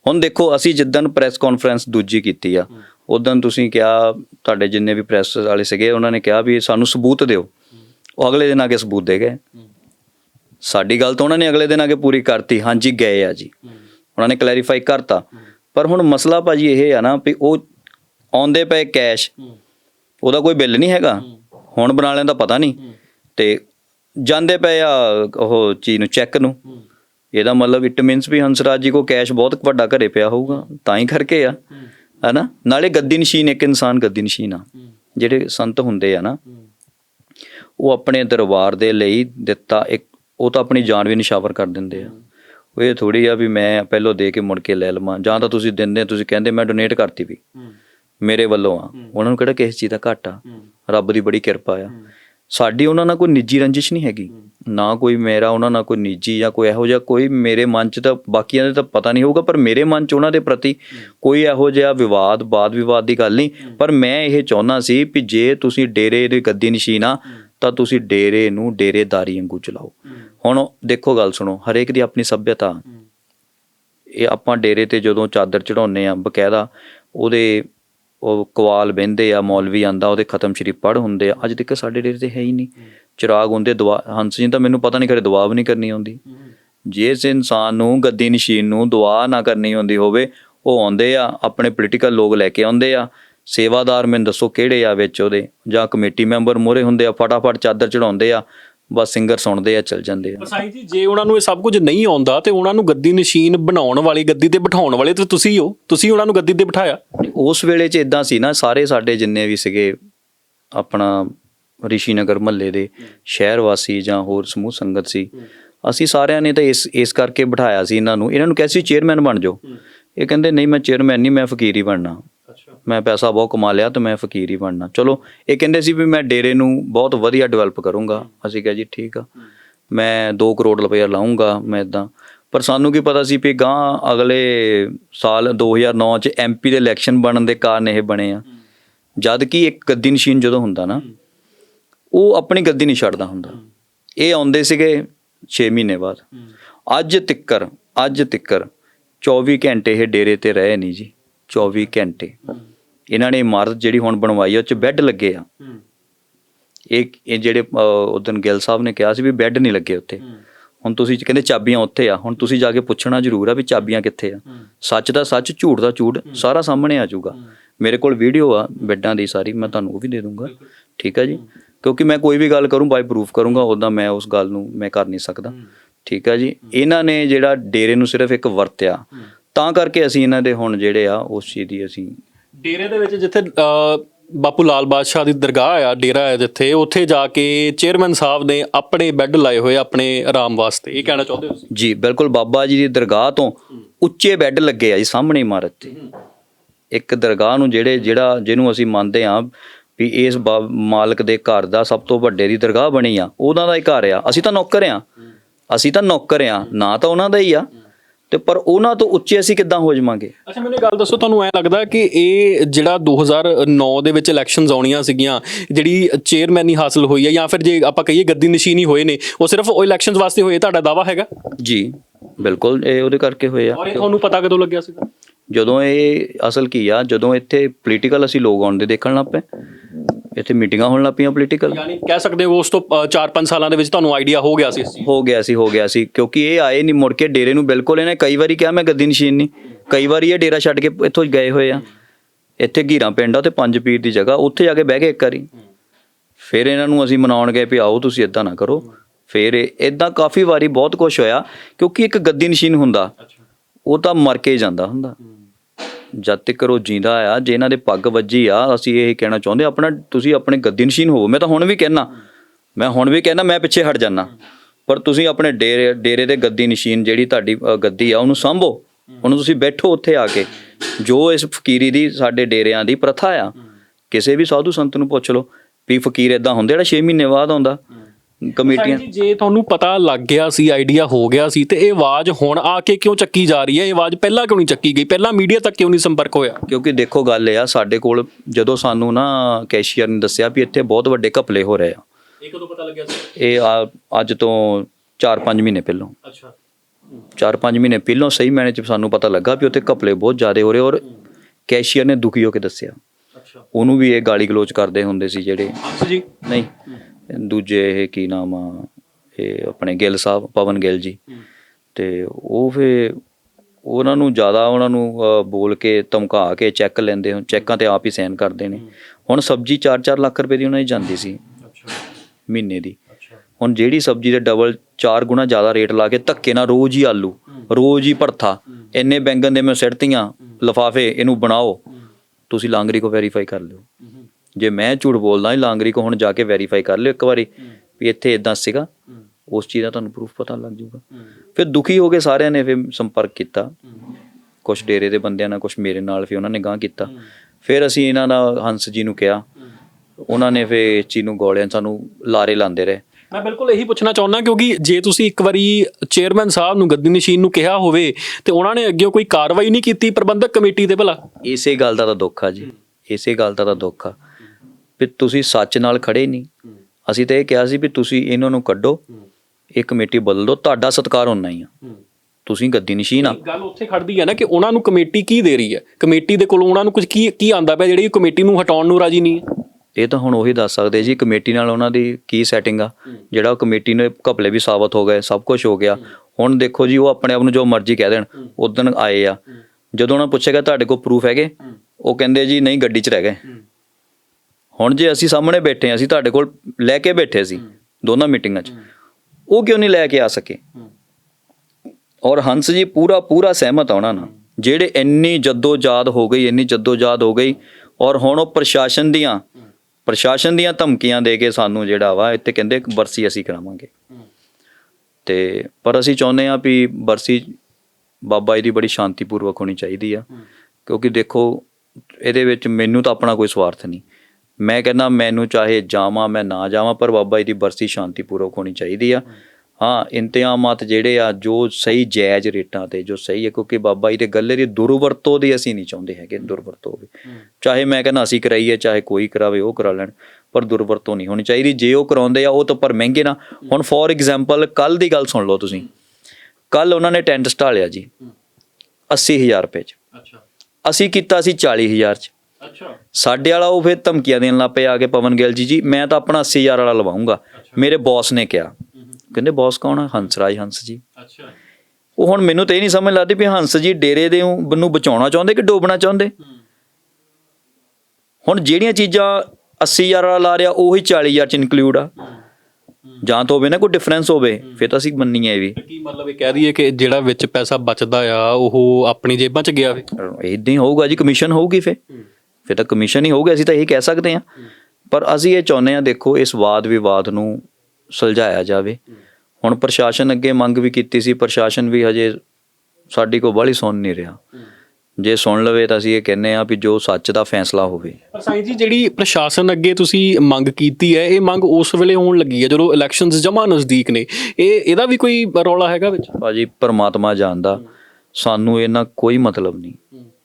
ਹੁਣ ਦੇਖੋ ਅਸੀਂ ਜਿੱਦਣ ਪ੍ਰੈਸ ਕਾਨਫਰੰਸ ਦੂਜੀ ਕੀਤੀ ਆ ਉਦੋਂ ਤੁਸੀਂ ਕਿਹਾ ਤੁਹਾਡੇ ਜਿੰਨੇ ਵੀ ਪ੍ਰੈਸ ਵਾਲੇ ਸੀਗੇ ਉਹਨਾਂ ਨੇ ਕਿਹਾ ਵੀ ਸਾਨੂੰ ਸਬੂਤ ਦਿਓ। ਉਹ ਅਗਲੇ ਦਿਨ ਆ ਕੇ ਸਬੂਤ ਦੇ ਗਏ। ਸਾਡੀ ਗੱਲ ਤਾਂ ਉਹਨਾਂ ਨੇ ਅਗਲੇ ਦਿਨ ਆ ਕੇ ਪੂਰੀ ਕਰਤੀ ਹਾਂਜੀ ਗਏ ਆ ਜੀ। ਉਹਨਾਂ ਨੇ ਕਲੈਰੀਫਾਈ ਕਰਤਾ। ਪਰ ਹੁਣ ਮਸਲਾ ਭਾਜੀ ਇਹ ਆ ਨਾ ਵੀ ਉਹ ਆਉਂਦੇ ਪਏ ਕੈਸ਼ ਉਹਦਾ ਕੋਈ ਬਿੱਲ ਨਹੀਂ ਹੈਗਾ। ਹੁਣ ਬਣਾ ਲੈਣ ਦਾ ਪਤਾ ਨਹੀਂ। ਤੇ ਜਾਂਦੇ ਪਏ ਆ ਉਹ ਚੀਜ਼ ਨੂੰ ਚੈੱਕ ਨੂੰ। ਇਹਦਾ ਮਤਲਬ ਇਟ ਮੀਨਸ ਵੀ ਹੰਸਰਾਜ ਜੀ ਕੋ ਕੈਸ਼ ਬਹੁਤ ਵੱਡਾ ਘਰੇ ਪਿਆ ਹੋਊਗਾ ਤਾਂ ਹੀ ਕਰਕੇ ਆ ਹਨਾ? ਨਾਲੇ ਗੱਦੀ ਨਸ਼ੀਨ ਇੱਕ ਇਨਸਾਨ ਗੱਦੀ ਨਸ਼ੀਨ ਆ ਜਿਹੜੇ ਸੰਤ ਹੁੰਦੇ ਆ ਨਾ ਉਹ ਆਪਣੇ ਦਰਬਾਰ ਦੇ ਲਈ ਦਿੱਤਾ ਇੱਕ ਉਹ ਤਾਂ ਆਪਣੀ ਜਾਨ ਵੀ ਨਿਸ਼ਾਵਰ ਕਰ ਦਿੰਦੇ ਆ। ਉਹ ਇਹ ਥੋੜੀ ਆ ਵੀ ਮੈਂ ਪਹਿਲੋਂ ਦੇ ਕੇ ਮੁੜ ਕੇ ਲੈ ਲਵਾਂ ਜਾਂ ਤਾਂ ਤੁਸੀਂ ਦਿੰਦੇ ਤੁਸੀਂ ਕਹਿੰਦੇ ਮੈਂ ਡੋਨੇਟ ਕਰਤੀ ਵੀ ਮੇਰੇ ਵੱਲੋਂ ਆ। ਉਹਨਾਂ ਨੂੰ ਕਿਹੜਾ ਕਿਸੇ ਚੀਜ਼ ਦਾ ਘਾਟਾ? ਰੱਬ ਦੀ ਬੜੀ ਕਿਰਪਾ ਆ। ਸਾਡੀ ਉਹਨਾਂ ਨਾਲ ਕੋਈ ਨਿੱਜੀ ਰੰਜਿਸ਼ ਨਹੀਂ ਹੈਗੀ। ਨਾ ਕੋਈ ਮੇਰਾ ਉਹਨਾਂ ਨਾਲ ਕੋਈ ਨਿੱਜੀ ਜਾਂ ਕੋਈ ਇਹੋ ਜਿਹਾ ਕੋਈ ਮੇਰੇ ਮਨ 'ਚ ਤਾਂ ਬਾਕੀਆਂ ਦੇ ਤਾਂ ਪਤਾ ਨਹੀਂ ਹੋਊਗਾ ਪਰ ਮੇਰੇ ਮਨ 'ਚ ਉਹਨਾਂ ਦੇ ਪ੍ਰਤੀ ਕੋਈ ਇਹੋ ਜਿਹਾ ਵਿਵਾਦ ਬਾਦ ਵਿਵਾਦ ਦੀ ਗੱਲ ਨਹੀਂ। ਪਰ ਮੈਂ ਇਹ ਚਾਹੁੰਦਾ ਸੀ ਵੀ ਜੇ ਤੁਸੀਂ ਡੇਰੇ ਦੇ ਗੱਦੀ ਨਸ਼ੀਨ ਆ ਤਾਂ ਤੁਸੀਂ ਡੇਰੇ ਨੂੰ ਡੇਰੇਦਾਰੀ ਵਾਂਗੂ ਚਲਾਓ। ਹੁਣ ਦੇਖੋ ਗੱਲ ਸੁਣੋ ਹਰੇਕ ਦੀ ਆਪਣੀ ਸੱਭਿਅਤਾ। ਇਹ ਆਪਾਂ ਡੇਰੇ ਤੇ ਜਦੋਂ ਚਾਦਰ ਚੜਾਉਨੇ ਆ ਬਕਾਇਦਾ ਉਹਦੇ ਉਹ ਕਵਾਲ ਬਹਿੰਦੇ ਆ ਮੌਲਵੀ ਆਂਦਾ ਉਹਦੇ ਖਤਮ ਸ਼ਰੀਫ ਪੜ ਹੁੰਦੇ ਆ। ਅੱਜ ਤੱਕ ਸਾਡੇ ਡੇਰੇ ਤੇ ਹੈ ਹੀ ਨਹੀਂ। ਚਿਰਾਗ ਹੁੰਦੇ ਦੁਆ ਹੰਸ ਜੀ ਤਾਂ ਮੈਨੂੰ ਪਤਾ ਨਹੀਂ ਕਰੇ ਦੁਆ ਵੀ ਨਹੀਂ ਕਰਨੀ ਆਉਂਦੀ। ਜੇ ਇਸ ਇਨਸਾਨ ਨੂੰ ਗੱਦੀ ਨਸ਼ੀਨ ਨੂੰ ਦੁਆ ਨਾ ਕਰਨੀ ਹੁੰਦੀ ਹੋਵੇ ਉਹ ਆਉਂਦੇ ਆ ਆਪਣੇ ਪੋਲੀਟੀਕਲ ਲੋਕ ਲੈ ਕੇ ਆਉਂਦੇ ਆ। ਸੇਵਾਦਾਰ ਮੈਨੂੰ ਦੱਸੋ ਕਿਹੜੇ ਆ ਵਿੱਚ ਉਹਦੇ? ਜਾਂ ਕਮੇਟੀ ਮੈਂਬਰ ਮੋਰੇ ਹੁੰਦੇ ਆ ਫਟਾਫਟ ਚਾਦਰ ਚੜਾਉਂਦੇ ਆ। ਬਸ ਸਿੰਗਰ ਸੁਣਦੇ ਆ ਚਲ ਜਾਂਦੇ ਆ। ਪਸਾਈ ਜੀ ਜੇ ਉਹਨਾਂ ਨੂੰ ਇਹ ਸਭ ਕੁਝ ਨਹੀਂ ਆਉਂਦਾ ਤੇ ਉਹਨਾਂ ਨੂੰ ਗੱਦੀ ਨਸ਼ੀਨ ਬਣਾਉਣ ਵਾਲੀ ਗੱਦੀ ਤੇ ਬਿਠਾਉਣ ਵਾਲੇ ਤੇ ਤੁਸੀਂ ਹੋ ਤੁਸੀਂ ਉਹਨਾਂ ਨੂੰ ਗੱਦੀ ਤੇ ਬਿਠਾਇਆ? ਉਸ ਵੇਲੇ 'ਚ ਇਦਾਂ ਸੀ ਨਾ ਸਾਰੇ ਸਾਡੇ ਜਿੰਨੇ ਵੀ ਸੀਗੇ ਆਪਣਾ ਰਿਸ਼ੀਨਗਰ ਮਹੱਲੇ ਦੇ ਸ਼ਹਿਰ ਵਾਸੀ ਜਾਂ ਹੋਰ ਸਮੂਹ ਸੰਗਤ ਸੀ ਅਸੀਂ ਸਾਰਿਆਂ ਨੇ ਤਾਂ ਇਸ ਇਸ ਕਰਕੇ ਬਿਠਾਇਆ ਸੀ ਇਹਨਾਂ ਨੂੰ। ਇਹਨਾਂ ਨੂੰ ਕਿਹਾ ਸੀ ਚੇਅਰਮੈਨ ਬਣ ਜਾਓ। ਇਹ ਕਹਿੰਦੇ ਨਹੀਂ ਮੈਂ ਚੇਅਰਮੈਨ ਨਹੀਂ ਮੈਂ ਫਕੀਰ ਹੀ ਬਣਨਾ। ਮੈਂ ਪੈਸਾ ਬਹੁਤ ਕਮਾ ਲਿਆ ਤੇ ਮੈਂ ਫਕੀਰ ਹੀ ਬਣਨਾ। ਚਲੋ, ਇਹ ਕਹਿੰਦੇ ਸੀ ਵੀ ਮੈਂ ਡੇਰੇ ਨੂੰ ਬਹੁਤ ਵਧੀਆ ਡਿਵੈਲਪ ਕਰੂੰਗਾ। ਅਸੀਂ ਕਿਹਾ ਜੀ ਠੀਕ ਆ। ਮੈਂ 2 ਕਰੋੜ ਰੁਪਏ ਲਾਉਂਗਾ ਮੈਂ ਇਦਾਂ ਪਰ ਸਾਨੂੰ ਕੀ ਪਤਾ ਸੀ ਵੀ ਗਾਂ ਅਗਲੇ ਸਾਲ 2009 ਚ ਐਮਪੀ ਦੇ ਇਲੈਕਸ਼ਨ ਬਣਨ ਦੇ ਕਾਰਨ ਇਹ ਬਣੇ ਆ। ਜਦ ਕਿ ਇੱਕ ਗੱਦੀ ਨਸ਼ੀਨ ਜਦੋਂ ਹੁੰਦਾ ਨਾ, ਉਹ ਆਪਣੀ ਗੱਦੀ ਨਹੀਂ ਛੱਡਦਾ ਹੁੰਦਾ। ਇਹ ਆਉਂਦੇ ਸੀਗੇ 6 ਮਹੀਨੇ ਬਾਅਦ। ਅੱਜ ਤਿੱਕਰ ਅੱਜ ਤਿੱਕਰ 24 ਘੰਟੇ ਇਹ ਡੇਰੇ ਤੇ ਰਹੇ ਨਹੀਂ ਜੀ। 24 ਘੰਟੇ। ਇਹਨਾਂ ਨੇ ਇਮਾਰਤ ਜਿਹੜੀ ਹੁਣ ਬਣਵਾਈ ਆ, ਉਹ ਚ ਬੈੱਡ ਲੱਗੇ ਆ। ਇਹ ਇਹ ਜਿਹੜੇ ਉਦੋਂ ਗਿੱਲ ਸਾਹਿਬ ਨੇ ਕਿਹਾ ਸੀ ਵੀ ਬੈੱਡ ਨਹੀਂ ਲੱਗੇ ਉੱਥੇ। ਹੁਣ ਤੁਸੀਂ ਕਹਿੰਦੇ ਚਾਬੀਆਂ ਉੱਥੇ ਆ। ਹੁਣ ਤੁਸੀਂ ਜਾ ਕੇ ਪੁੱਛਣਾ ਜ਼ਰੂਰ ਆ ਵੀ ਚਾਬੀਆਂ ਕਿੱਥੇ ਆ। ਸੱਚ ਦਾ ਸੱਚ ਝੂਠ ਦਾ ਝੂਠ ਸਾਰਾ ਸਾਹਮਣੇ ਆ ਜਾਊਗਾ। ਮੇਰੇ ਕੋਲ ਵੀਡੀਓ ਆ ਬੈੱਡਾਂ ਦੀ ਸਾਰੀ ਮੈਂ ਤੁਹਾਨੂੰ ਉਹ ਵੀ ਦੇ ਦੂੰਗਾ। ਠੀਕ ਆ ਜੀ? ਕਿਉਂਕਿ ਮੈਂ ਕੋਈ ਵੀ ਗੱਲ ਕਰੂੰ ਬਾਈ ਪ੍ਰੂਫ ਕਰੂੰਗਾ ਉਦਾਂ ਮੈਂ ਉਸ ਗੱਲ ਨੂੰ ਮੈਂ ਕਰ ਨਹੀਂ ਸਕਦਾ। ਠੀਕ ਆ ਜੀ? ਇਹਨਾਂ ਨੇ ਜਿਹੜਾ ਡੇਰੇ ਨੂੰ ਸਿਰਫ ਇੱਕ ਵਰਤਿਆ। ਤਾਂ ਕਰਕੇ ਅਸੀਂ ਇਹਨਾਂ ਦੇ ਹੁਣ ਜਿਹੜੇ ਆ ਉਸ ਚੀਜ਼ ਦੀ ਅਸੀਂ ਡੇਰੇ ਦੇ ਵਿੱਚ ਜਿੱਥੇ ਬਾਪੂ ਲਾਲ ਬਾਦਸ਼ਾਹ ਦੀ ਦਰਗਾਹ ਆ ਡੇਰਾ ਹੈ ਜਿੱਥੇ ਉੱਥੇ ਜਾ ਕੇ ਚੇਅਰਮੈਨ ਸਾਹਿਬ ਨੇ ਆਪਣੇ ਬੈੱਡ ਲਾਏ ਹੋਏ ਆਪਣੇ ਆਰਾਮ ਵਾਸਤੇ। ਇਹ ਕਹਿਣਾ ਚਾਹੁੰਦੇ ਹੋ ਤੁਸੀਂ? ਜੀ ਬਿਲਕੁਲ ਬਾਬਾ ਜੀ ਦੀ ਦਰਗਾਹ ਤੋਂ ਉੱਚੇ ਬੈੱਡ ਲੱਗੇ ਆ ਜੀ ਸਾਹਮਣੇ ਇਮਾਰਤ ਤੇ। ਇੱਕ ਦਰਗਾਹ ਨੂੰ ਜਿਹੜੇ ਜਿਹੜਾ ਜਿਹਨੂੰ ਅਸੀਂ ਮੰਨਦੇ ਆ ਵੀ ਇਸ ਮਾਲਕ ਦੇ ਘਰ ਦਾ ਸਭ ਤੋਂ ਵੱਡੇ ਦੀ ਦਰਗਾਹ ਬਣੀ ਆ ਉਹਨਾਂ ਦਾ ਹੀ ਘਰ ਆ। ਅਸੀਂ ਤਾਂ ਨੌਕਰ ਆ। ਅਸੀਂ ਤਾਂ ਨੌਕਰ ਆ ਨਾ ਤਾਂ ਉਹਨਾਂ ਦਾ ਹੀ ਆ। ਤੇ ਪਰ ਉਹਨਾਂ ਤੋਂ ਉੱਚੇ ਅਸੀਂ ਕਿੱਦਾਂ ਹੋ ਜਾਵਾਂਗੇ? ਅੱਛਾ ਮੈਨੂੰ ਗੱਲ ਦੱਸੋ ਤੁਹਾਨੂੰ ਐ ਲੱਗਦਾ ਕਿ ਇਹ ਜਿਹੜਾ 2009 ਦੇ ਵਿੱਚ ਇਲੈਕਸ਼ਨਸ ਆਉਣੀਆਂ ਸੀਗੀਆਂ ਜਿਹੜੀ ਚੇਅਰਮੈਨੀ ਹਾਸਲ ਹੋਈ ਹੈ ਜਾਂ ਫਿਰ ਜੇ ਆਪਾਂ ਕਹੀਏ ਗੱਦੀ ਨਸ਼ੀਨੀ ਹੋਏ ਨੇ ਉਹ ਸਿਰਫ ਉਹ ਇਲੈਕਸ਼ਨਸ ਵਾਸਤੇ ਹੋਏ ਤੁਹਾਡਾ ਦਾਵਾ ਹੈਗਾ? ਜੀ ਬਿਲਕੁਲ ਇਹ ਉਹਦੇ ਕਰਕੇ ਹੋਏ ਆ। ਔਰ ਇਹ ਤੁਹਾਨੂੰ ਪਤਾ ਕਦੋਂ ਲੱਗਿਆ ਸੀਗਾ? ਜਦੋਂ ਇਹ ਅਸਲ ਕੀ ਆ ਜਦੋਂ ਇੱਥੇ ਪੋਲੀਟੀਕਲ ਅਸੀਂ ਲੋਕ ਆਉਂਦੇ ਦੇਖਣ ਲੱਗ ਪਏ ਇੱਥੇ ਮੀਟਿੰਗਾਂ ਹੋਣ ਲੱਗ ਪਈਆਂ ਪੋਲੀਟੀਕਲ ਯਾਨੀ ਕਹਿ ਸਕਦੇ ਹੋ ਉਸ ਤੋਂ 4-5 ਸਾਲਾਂ ਦੇ ਵਿੱਚ ਤੁਹਾਨੂੰ ਆਈਡੀਆ ਹੋ ਗਿਆ ਸੀ ਇਸ ਚੀਜ਼ ਹੋ ਗਿਆ ਸੀ ਹੋ ਗਿਆ ਸੀ ਕਿਉਂਕਿ ਇਹ ਆਏ ਨਹੀਂ ਮੁੜ ਕੇ ਡੇਰੇ ਨੂੰ ਬਿਲਕੁਲ ਇਹਨੇ ਕਈ ਵਾਰੀ ਕਿਹਾ ਮੈਂ ਗੱਦੀ ਨਸ਼ੀਨ ਨਹੀਂ ਕਈ ਵਾਰੀ ਇਹ ਡੇਰਾ ਛੱਡ ਕੇ ਇੱਥੋਂ ਗਏ ਹੋਏ ਆ। ਇੱਥੇ ਘੀਰਾ ਪਿੰਡ ਆ ਤੇ ਪੰਜ ਪੀਰ ਦੀ ਜਗ੍ਹਾ ਉੱਥੇ ਜਾ ਕੇ ਬਹਿ ਗਏ ਇੱਕ ਵਾਰੀ। ਫਿਰ ਇਹਨਾਂ ਨੂੰ ਅਸੀਂ ਮਨਾਉਣ ਗਏ ਵੀ ਆਓ ਤੁਸੀਂ ਇਦਾਂ ਨਾ ਕਰੋ। ਫਿਰ ਇਦਾਂ ਕਾਫੀ ਵਾਰੀ ਬਹੁਤ ਕੁਝ ਹੋਇਆ ਕਿਉਂਕਿ ਇੱਕ ਗੱਦੀ ਨਸ਼ੀਨ ਹੁੰਦਾ ਉਹ ਤਾਂ ਮਰ ਕੇ ਜਾਂਦਾ ਹੁੰਦਾ। ਜਦ ਤੱਕ ਉਹ ਜਿੰਦਾ ਆ, ਜੇ ਇਹਨਾਂ ਦੇ ਪੱਗ ਵੱਜੀ ਆ, ਅਸੀਂ ਇਹ ਕਹਿਣਾ ਚਾਹੁੰਦੇ ਆਪਣਾ, ਤੁਸੀਂ ਆਪਣੇ ਗੱਦੀ ਨਸ਼ੀਨ ਹੋਵੋ। ਮੈਂ ਤਾਂ ਹੁਣ ਵੀ ਕਹਿਣਾ, ਮੈਂ ਹੁਣ ਵੀ ਕਹਿਣਾ, ਮੈਂ ਪਿੱਛੇ ਹਟ ਜਾਣਾ ਪਰ ਤੁਸੀਂ ਆਪਣੇ ਡੇਰੇ ਡੇਰੇ ਦੇ ਗੱਦੀ ਨਸ਼ੀਨ ਜਿਹੜੀ ਤੁਹਾਡੀ ਗੱਦੀ ਆ, ਉਹਨੂੰ ਸੰਭੋ। ਉਹਨੂੰ ਤੁਸੀਂ ਬੈਠੋ ਉੱਥੇ ਆ ਕੇ। ਜੋ ਇਸ ਫਕੀਰੀ ਦੀ ਸਾਡੇ ਡੇਰਿਆਂ ਦੀ ਪ੍ਰਥਾ ਆ, ਕਿਸੇ ਵੀ ਸਾਧੂ ਸੰਤ ਨੂੰ ਪੁੱਛ ਲਓ, ਵੀ ਫਕੀਰ ਇਦਾਂ ਹੁੰਦੇ ਜਿਹੜਾ 6 ਮਹੀਨੇ ਬਾਅਦ ਆਉਂਦਾ। ਕਮੇਟੀਆਂ ਜੀ ਜੇ ਤੁਹਾਨੂੰ ਪਤਾ ਲੱਗ ਗਿਆ ਸੀ ਆਈਡੀਆ ਹੋ ਗਿਆ ਸੀ ਤੇ ਇਹ ਆਵਾਜ਼ ਹੁਣ ਆ ਕੇ ਕਿਉਂ ਚੱਕੀ ਜਾ ਰਹੀ ਹੈ? ਇਹ ਆਵਾਜ਼ ਪਹਿਲਾਂ ਕਿਉਂ ਨਹੀਂ ਚੱਕੀ ਗਈ? ਪਹਿਲਾਂ ਮੀਡੀਆ ਤੱਕ ਕਿਉਂ ਨਹੀਂ ਸੰਪਰਕ ਹੋਇਆ? ਕਿਉਂਕਿ ਦੇਖੋ ਗੱਲ ਇਹ ਆ ਸਾਡੇ ਕੋਲ ਜਦੋਂ ਸਾਨੂੰ ਨਾ ਕੈਸ਼ੀਅਰ ਨੇ ਦੱਸਿਆ ਵੀ ਇੱਥੇ ਬਹੁਤ ਵੱਡੇ ਘਪਲੇ ਹੋ ਰਹੇ ਆ। ਇਹ ਕਦੋਂ ਪਤਾ ਲੱਗਿਆ ਸੀ? ਇਹ ਅੱਜ ਤੋਂ 4-5 ਮਹੀਨੇ ਪਹਿਲਾਂ। ਅੱਛਾ। 4-5 ਮਹੀਨੇ ਪਹਿਲਾਂ ਸਹੀ ਮੈਨੇ ਚ ਸਾਨੂੰ ਪਤਾ ਲੱਗਾ ਵੀ ਉੱਥੇ ਘਪਲੇ ਬਹੁਤ ਜ਼ਿਆਦਾ ਹੋ ਰਹੇ ਔਰ ਕੈਸ਼ੀਅਰ ਨੇ ਦੁਖੀ ਹੋ ਕੇ ਦੱਸਿਆ। ਅੱਛਾ। ਉਹਨੂੰ ਵੀ ਇਹ ਗਾਲੀ ਗਲੋਚ ਕਰਦੇ ਹੁੰਦੇ ਸੀ ਜਿਹੜੇ ਜੀ। ਨਹੀਂ। ਦੂਜੇ ਇਹ ਕੀ ਨਾਮ ਆ ਇਹ ਆਪਣੇ ਗਿੱਲ ਸਾਹਿਬ ਪਵਨ ਗਿੱਲ ਜੀ। ਤੇ ਉਹ ਫੇ ਉਹਨਾਂ ਨੂੰ ਜ਼ਿਆਦਾ ਉਹਨਾਂ ਨੂੰ ਬੋਲ ਕੇ ਧਮਕਾ ਕੇ ਚੈੱਕ ਲੈਂਦੇ ਹੁਣ ਚੈੱਕਾਂ ਤੇ ਆਪ ਹੀ ਸਾਈਨ ਕਰਦੇ ਨੇ। ਹੁਣ ਸਬਜ਼ੀ 4-4 ਲੱਖ ਰੁਪਏ ਦੀ ਉਹਨਾਂ ਦੀ ਜਾਂਦੀ ਸੀ। ਅੱਛਾ। ਮਹੀਨੇ ਦੀ। ਅੱਛਾ। ਹੁਣ ਜਿਹੜੀ ਸਬਜ਼ੀ ਦੇ ਡਬਲ 4 ਗੁਣਾ ਜ਼ਿਆਦਾ ਰੇਟ ਲਾ ਕੇ ਧੱਕੇ ਨਾਲ ਰੋਜ਼ ਹੀ ਆਲੂ ਰੋਜ਼ ਹੀ ਭਰਥਾ। ਇੰਨੇ ਬੈਂਗਣ ਦੇ ਮੈਂ ਸਿੱਟਤੀਆਂ ਲਫਾਫੇ ਇਹਨੂੰ ਬਣਾਓ। ਤੁਸੀਂ ਲਾਂਗਰੀ ਕੋ ਵੈਰੀਫਾਈ ਕਰ ਲਿਓ। ਜੇ ਮੈਂ ਝੂਠ ਬੋਲਦਾ ਹਾਂ ਲਾਂਗਰੀ ਕੋ ਹੁਣ ਜਾ ਕੇ ਵੈਰੀਫਾਈ ਕਰ ਲਿਓ ਇੱਕ ਵਾਰੀ ਵੀ ਇੱਥੇ ਇਦਾਂ ਸੀਗਾ ਉਸ ਚੀਜ਼ ਦਾ ਤੁਹਾਨੂੰ ਪ੍ਰੂਫ ਪਤਾ ਲੱਗ ਜਾਊਗਾ। ਫਿਰ ਦੁਖੀ ਹੋ ਕੇ ਸਾਰਿਆਂ ਨੇ ਫਿਰ ਸੰਪਰਕ ਕੀਤਾ। ਕੁਝ ਡੇਰੇ ਦੇ ਬੰਦਿਆਂ ਨਾਲ ਕੁਝ ਮੇਰੇ ਨਾਲ ਫਿਰ ਉਹਨਾਂ ਨੇ ਗਾਂ ਕੀਤਾ। ਫਿਰ ਅਸੀਂ ਇਹਨਾਂ ਨਾਲ ਹੰਸ ਜੀ ਨੂੰ ਕਿਹਾ। ਉਹਨਾਂ ਨੇ ਫਿਰ ਇਸ ਚੀਜ਼ ਨੂੰ ਗੋਲਿਆਂ ਸਾਨੂੰ ਲਾਰੇ ਲਾਉਂਦੇ ਰਹੇ। ਮੈਂ ਬਿਲਕੁਲ ਇਹੀ ਪੁੱਛਣਾ ਚਾਹੁੰਦਾ ਕਿਉਂਕਿ ਜੇ ਤੁਸੀਂ ਇੱਕ ਵਾਰੀ ਚੇਅਰਮੈਨ ਸਾਹਿਬ ਨੂੰ ਗੱਦੀ ਨਸ਼ੀਨ ਨੂੰ ਕਿਹਾ ਹੋਵੇ ਤੇ ਉਹਨਾਂ ਨੇ ਅੱਗੇ ਕੋਈ ਕਾਰਵਾਈ ਨਹੀਂ ਕੀਤੀ ਪ੍ਰਬੰਧਕ ਕਮੇਟੀ ਤੇ ਭਲਾ? ਇਸੇ ਗੱਲ ਦਾ ਤਾਂ ਦੁੱਖ ਆ ਜੀ। ਇਸੇ ਗੱਲ ਦਾ ਤਾਂ ਦੁੱਖ ਆ। ਵੀ ਤੁਸੀਂ ਸੱਚ ਨਾਲ ਖੜੇ ਨਹੀਂ। ਅਸੀਂ ਤਾਂ ਇਹ ਕਿਹਾ ਸੀ ਵੀ ਤੁਸੀਂ ਇਹਨਾਂ ਨੂੰ ਕੱਢੋ। ਇਹ ਕਮੇਟੀ ਬਦਲ ਦਿਓ। ਤੁਹਾਡਾ ਸਤਿਕਾਰ ਹੋਣਾ ਹੀ ਆ। ਤੁਸੀਂ ਗੱਦੀ ਨਸ਼ੀਨ ਆ। ਗੱਲ ਉੱਥੇ ਖੜਦੀ ਹੈ ਨਾ ਕਿ ਉਹਨਾਂ ਨੂੰ ਕਮੇਟੀ ਕੀ ਦੇ ਰਹੀ ਹੈ ਕਮੇਟੀ ਦੇ ਕੋਲੋਂ ਉਹਨਾਂ ਨੂੰ ਕੁਝ ਕੀ ਕੀ ਆਂਦਾ ਪਿਆ ਜਿਹੜੀ ਕਮੇਟੀ ਨੂੰ ਹਟਾਉਣ ਨੂੰ ਰਾਜੀ ਨਹੀਂ ਹੈ ਇਹ ਤਾਂ ਹੁਣ ਉਹੀ ਦੱਸ ਸਕਦੇ ਜੀ ਕਮੇਟੀ ਨਾਲ ਉਹਨਾਂ ਦੀ ਕੀ ਸੈਟਿੰਗ ਆ। ਜਿਹੜਾ ਉਹ ਕਮੇਟੀ ਨੇ ਘਪਲੇ ਵੀ ਸਾਬਤ ਹੋ ਗਏ ਸਭ ਕੁਝ ਹੋ ਗਿਆ। ਹੁਣ ਦੇਖੋ ਜੀ ਉਹ ਆਪਣੇ ਆਪ ਨੂੰ ਜੋ ਮਰਜ਼ੀ ਕਹਿ ਦੇਣ। ਉਦੋਂ ਆਏ ਆ। ਜਦੋਂ ਉਹਨਾਂ ਪੁੱਛੇਗਾ ਤੁਹਾਡੇ ਕੋਲ ਪ੍ਰੂਫ ਹੈਗੇ ਉਹ ਕਹਿੰਦੇ ਜੀ ਨਹੀਂ ਗੱਡੀ 'ਚ ਰਹਿ ਗਏ। ਹੁਣ ਜੇ ਅਸੀਂ ਸਾਹਮਣੇ ਬੈਠੇ ਹਾਂ ਅਸੀਂ ਤੁਹਾਡੇ ਕੋਲ ਲੈ ਕੇ ਬੈਠੇ ਸੀ ਦੋਨਾਂ ਮੀਟਿੰਗਾਂ 'ਚ। ਉਹ ਕਿਉਂ ਨਹੀਂ ਲੈ ਕੇ ਆ ਸਕੇ? ਔਰ ਹੰਸ ਜੀ ਪੂਰਾ ਪੂਰਾ ਸਹਿਮਤ ਆ ਉਹਨਾਂ ਨਾਲ। ਜਿਹੜੇ ਇੰਨੀ ਜੱਦੋ ਜਾਦ ਹੋ ਗਈ ਇੰਨੀ ਜੱਦੋ ਜਾਦ ਹੋ ਗਈ ਔਰ ਹੁਣ ਉਹ ਪ੍ਰਸ਼ਾਸਨ ਦੀਆਂ ਪ੍ਰਸ਼ਾਸਨ ਦੀਆਂ ਧਮਕੀਆਂ ਦੇ ਕੇ ਸਾਨੂੰ ਜਿਹੜਾ ਵਾ ਇੱਥੇ ਕਹਿੰਦੇ ਬਰਸੀ ਅਸੀਂ ਕਰਾਵਾਂਗੇ। ਤੇ ਪਰ ਅਸੀਂ ਚਾਹੁੰਦੇ ਆ ਵੀ ਬਰਸੀ ਬਾਬਾ ਜੀ ਦੀ ਬੜੀ ਸ਼ਾਂਤੀਪੂਰਵਕ ਹੋਣੀ ਚਾਹੀਦੀ ਆ। ਕਿਉਂਕਿ ਦੇਖੋ ਇਹਦੇ ਵਿੱਚ ਮੈਨੂੰ ਤਾਂ ਆਪਣਾ ਕੋਈ ਸਵਾਰਥ ਨਹੀਂ। ਮੈਂ ਕਹਿੰਦਾ ਮੈਨੂੰ ਚਾਹੇ ਜਾਵਾਂ ਮੈਂ ਨਾ ਜਾਵਾਂ ਪਰ ਬਾਬਾ ਜੀ ਦੀ ਬਰਸੀ ਸ਼ਾਂਤੀਪੂਰਵਕ ਹੋਣੀ ਚਾਹੀਦੀ ਆ। ਹਾਂ ਇੰਤਜ਼ਾਮਾਤ ਜਿਹੜੇ ਆ ਜੋ ਸਹੀ ਜਾਇਜ਼ ਰੇਟਾਂ ਤੇ ਜੋ ਸਹੀ ਹੈ ਕਿਉਂਕਿ ਬਾਬਾ ਜੀ ਦੇ ਗੱਲੇ ਦੀ ਦੁਰਵਰਤੋਂ ਦੀ ਅਸੀਂ ਨਹੀਂ ਚਾਹੁੰਦੇ ਹੈਗੇ ਦੁਰਵਰਤੋਂ ਹੋਵੇ ਚਾਹੇ ਮੈਂ ਕਹਿੰਦਾ ਅਸੀਂ ਕਰਾਈਏ ਚਾਹੇ ਕੋਈ ਕਰਾਵੇ ਉਹ ਕਰਾ ਲੈਣ ਪਰ ਦੁਰਵਰਤੋਂ ਨਹੀਂ ਹੋਣੀ ਚਾਹੀਦੀ। ਜੇ ਉਹ ਕਰਾਉਂਦੇ ਆ ਉਹ ਤਾਂ ਪਰ ਮਹਿੰਗੇ ਨਾ। ਹੁਣ ਫੋਰ ਐਗਜ਼ਾਮਪਲ ਕੱਲ ਦੀ ਗੱਲ ਸੁਣ ਲਓ ਤੁਸੀਂ। ਕੱਲ ਉਹਨਾਂ ਨੇ ਟੈਂਟ ਸਟਾਲਿਆ ਜੀ 80000 ਰੁਪਏ ਚ। ਅੱਛਾ। ਅਸੀਂ ਕੀਤਾ ਸੀ 40000 ਚ। ਅੱਛਾ। ਸਾਡੇ ਵਾਲਾ ਉਹ ਫਿਰ ਧਮਕੀਆਂ ਦੇਣ ਲੱਗ ਪਿਆ ਆ ਕੇ ਪਵਨ ਗਿੱਲ ਜੀ ਜੀ ਮੈਂ ਤਾਂ ਆਪਣਾ 80000 ਵਾਲਾ ਲਵਾਉਂਗਾ। ਮੇਰੇ ਬੌਸ ਨੇ ਕਿਹਾ। ਕਹਿੰਦੇ ਬੌਸ ਕੌਣ ਹੈ ਹੰਸਰਾਜ ਹੰਸ ਜੀ। ਅੱਛਾ। ਉਹ ਹੁਣ ਮੈਨੂੰ ਤੇ ਇਹ ਨਹੀਂ ਸਮਝ ਲੱਗਦੀ ਵੀ ਹੰਸ ਜੀ ਡੇਰੇ ਦੇ ਨੂੰ ਬਚਾਉਣਾ ਚਾਹੁੰਦੇ ਕਿ ਡੋਬਣਾ ਚਾਹੁੰਦੇ? ਹੁਣ ਜਿਹੜੀਆਂ ਚੀਜ਼ਾਂ 80000 ਵਾਲਾ ਲਾ ਰਿਹਾ ਉਹੀ 40000 ਚ ਇਨਕਲੂਡ ਆ। ਜਾਂ ਤਾਂ ਹੋਵੇ ਨਾ ਕੋਈ ਡਿਫਰੈਂਸ ਹੋਵੇ ਫਿਰ ਤਾਂ ਅਸੀਂ ਮੰਨੀਏ ਇਹ ਵੀ। ਕੀ ਮਤਲਬ ਇਹ ਕਹਿ ਦਈਏ ਕਿ ਜਿਹੜਾ ਵਿੱਚ ਪੈਸਾ ਬਚਦਾ ਆ ਉਹ ਆਪਣੀ ਜੇਬਾਂ 'ਚ ਗਿਆ ਵੇ? ਇਦਾਂ ਹੀ ਹੋਊਗਾ ਜੀ ਕਮਿਸ਼ਨ ਹੋਊਗੀ ਫਿਰ। ਫਿਰ ਤਾਂ ਕਮਿਸ਼ਨ ਹੀ ਹੋਊਗਾ ਅਸੀਂ ਤਾਂ ਇਹ ਕਹਿ ਸਕਦੇ ਹਾਂ। ਪਰ ਅਸੀਂ ਇਹ ਚਾਹੁੰਦੇ ਹਾਂ ਦੇਖੋ ਇਸ ਵਾਦ ਵਿਵਾਦ ਨੂੰ ਸੁਲਝਾਇਆ ਜਾਵੇ। ਹੁਣ ਪ੍ਰਸ਼ਾਸਨ ਅੱਗੇ ਮੰਗ ਵੀ ਕੀਤੀ ਸੀ ਪ੍ਰਸ਼ਾਸਨ ਵੀ ਹਜੇ ਸਾਡੀ ਕੋ ਬਾਹਲੀ ਸੁਣ ਨਹੀਂ ਰਿਹਾ। ਜੇ ਸੁਣ ਲਵੇ ਤਾਂ ਅਸੀਂ ਇਹ ਕਹਿੰਨੇ ਆ ਵੀ ਜੋ ਸੱਚ ਦਾ ਫੈਸਲਾ ਹੋਵੇ। ਪਰ ਸਾਈਂ ਜੀ ਜਿਹੜੀ ਪ੍ਰਸ਼ਾਸਨ ਅੱਗੇ ਤੁਸੀਂ ਮੰਗ ਕੀਤੀ ਹੈ ਇਹ ਮੰਗ ਉਸ ਵੇਲੇ ਹੋਣ ਲੱਗੀ ਹੈ ਜਦੋਂ ਇਲੈਕਸ਼ਨਸ ਜਮਾ ਨਜ਼ਦੀਕ ਨੇ। ਇਹ ਇਹਦਾ ਵੀ ਕੋਈ ਰੌਲਾ ਹੈਗਾ ਵਿੱਚ? ਭਾਜੀ ਪਰਮਾਤਮਾ ਜਾਣਦਾ ਸਾਨੂੰ ਇਹਨਾਂ ਕੋਈ ਮਤਲਬ ਨਹੀਂ।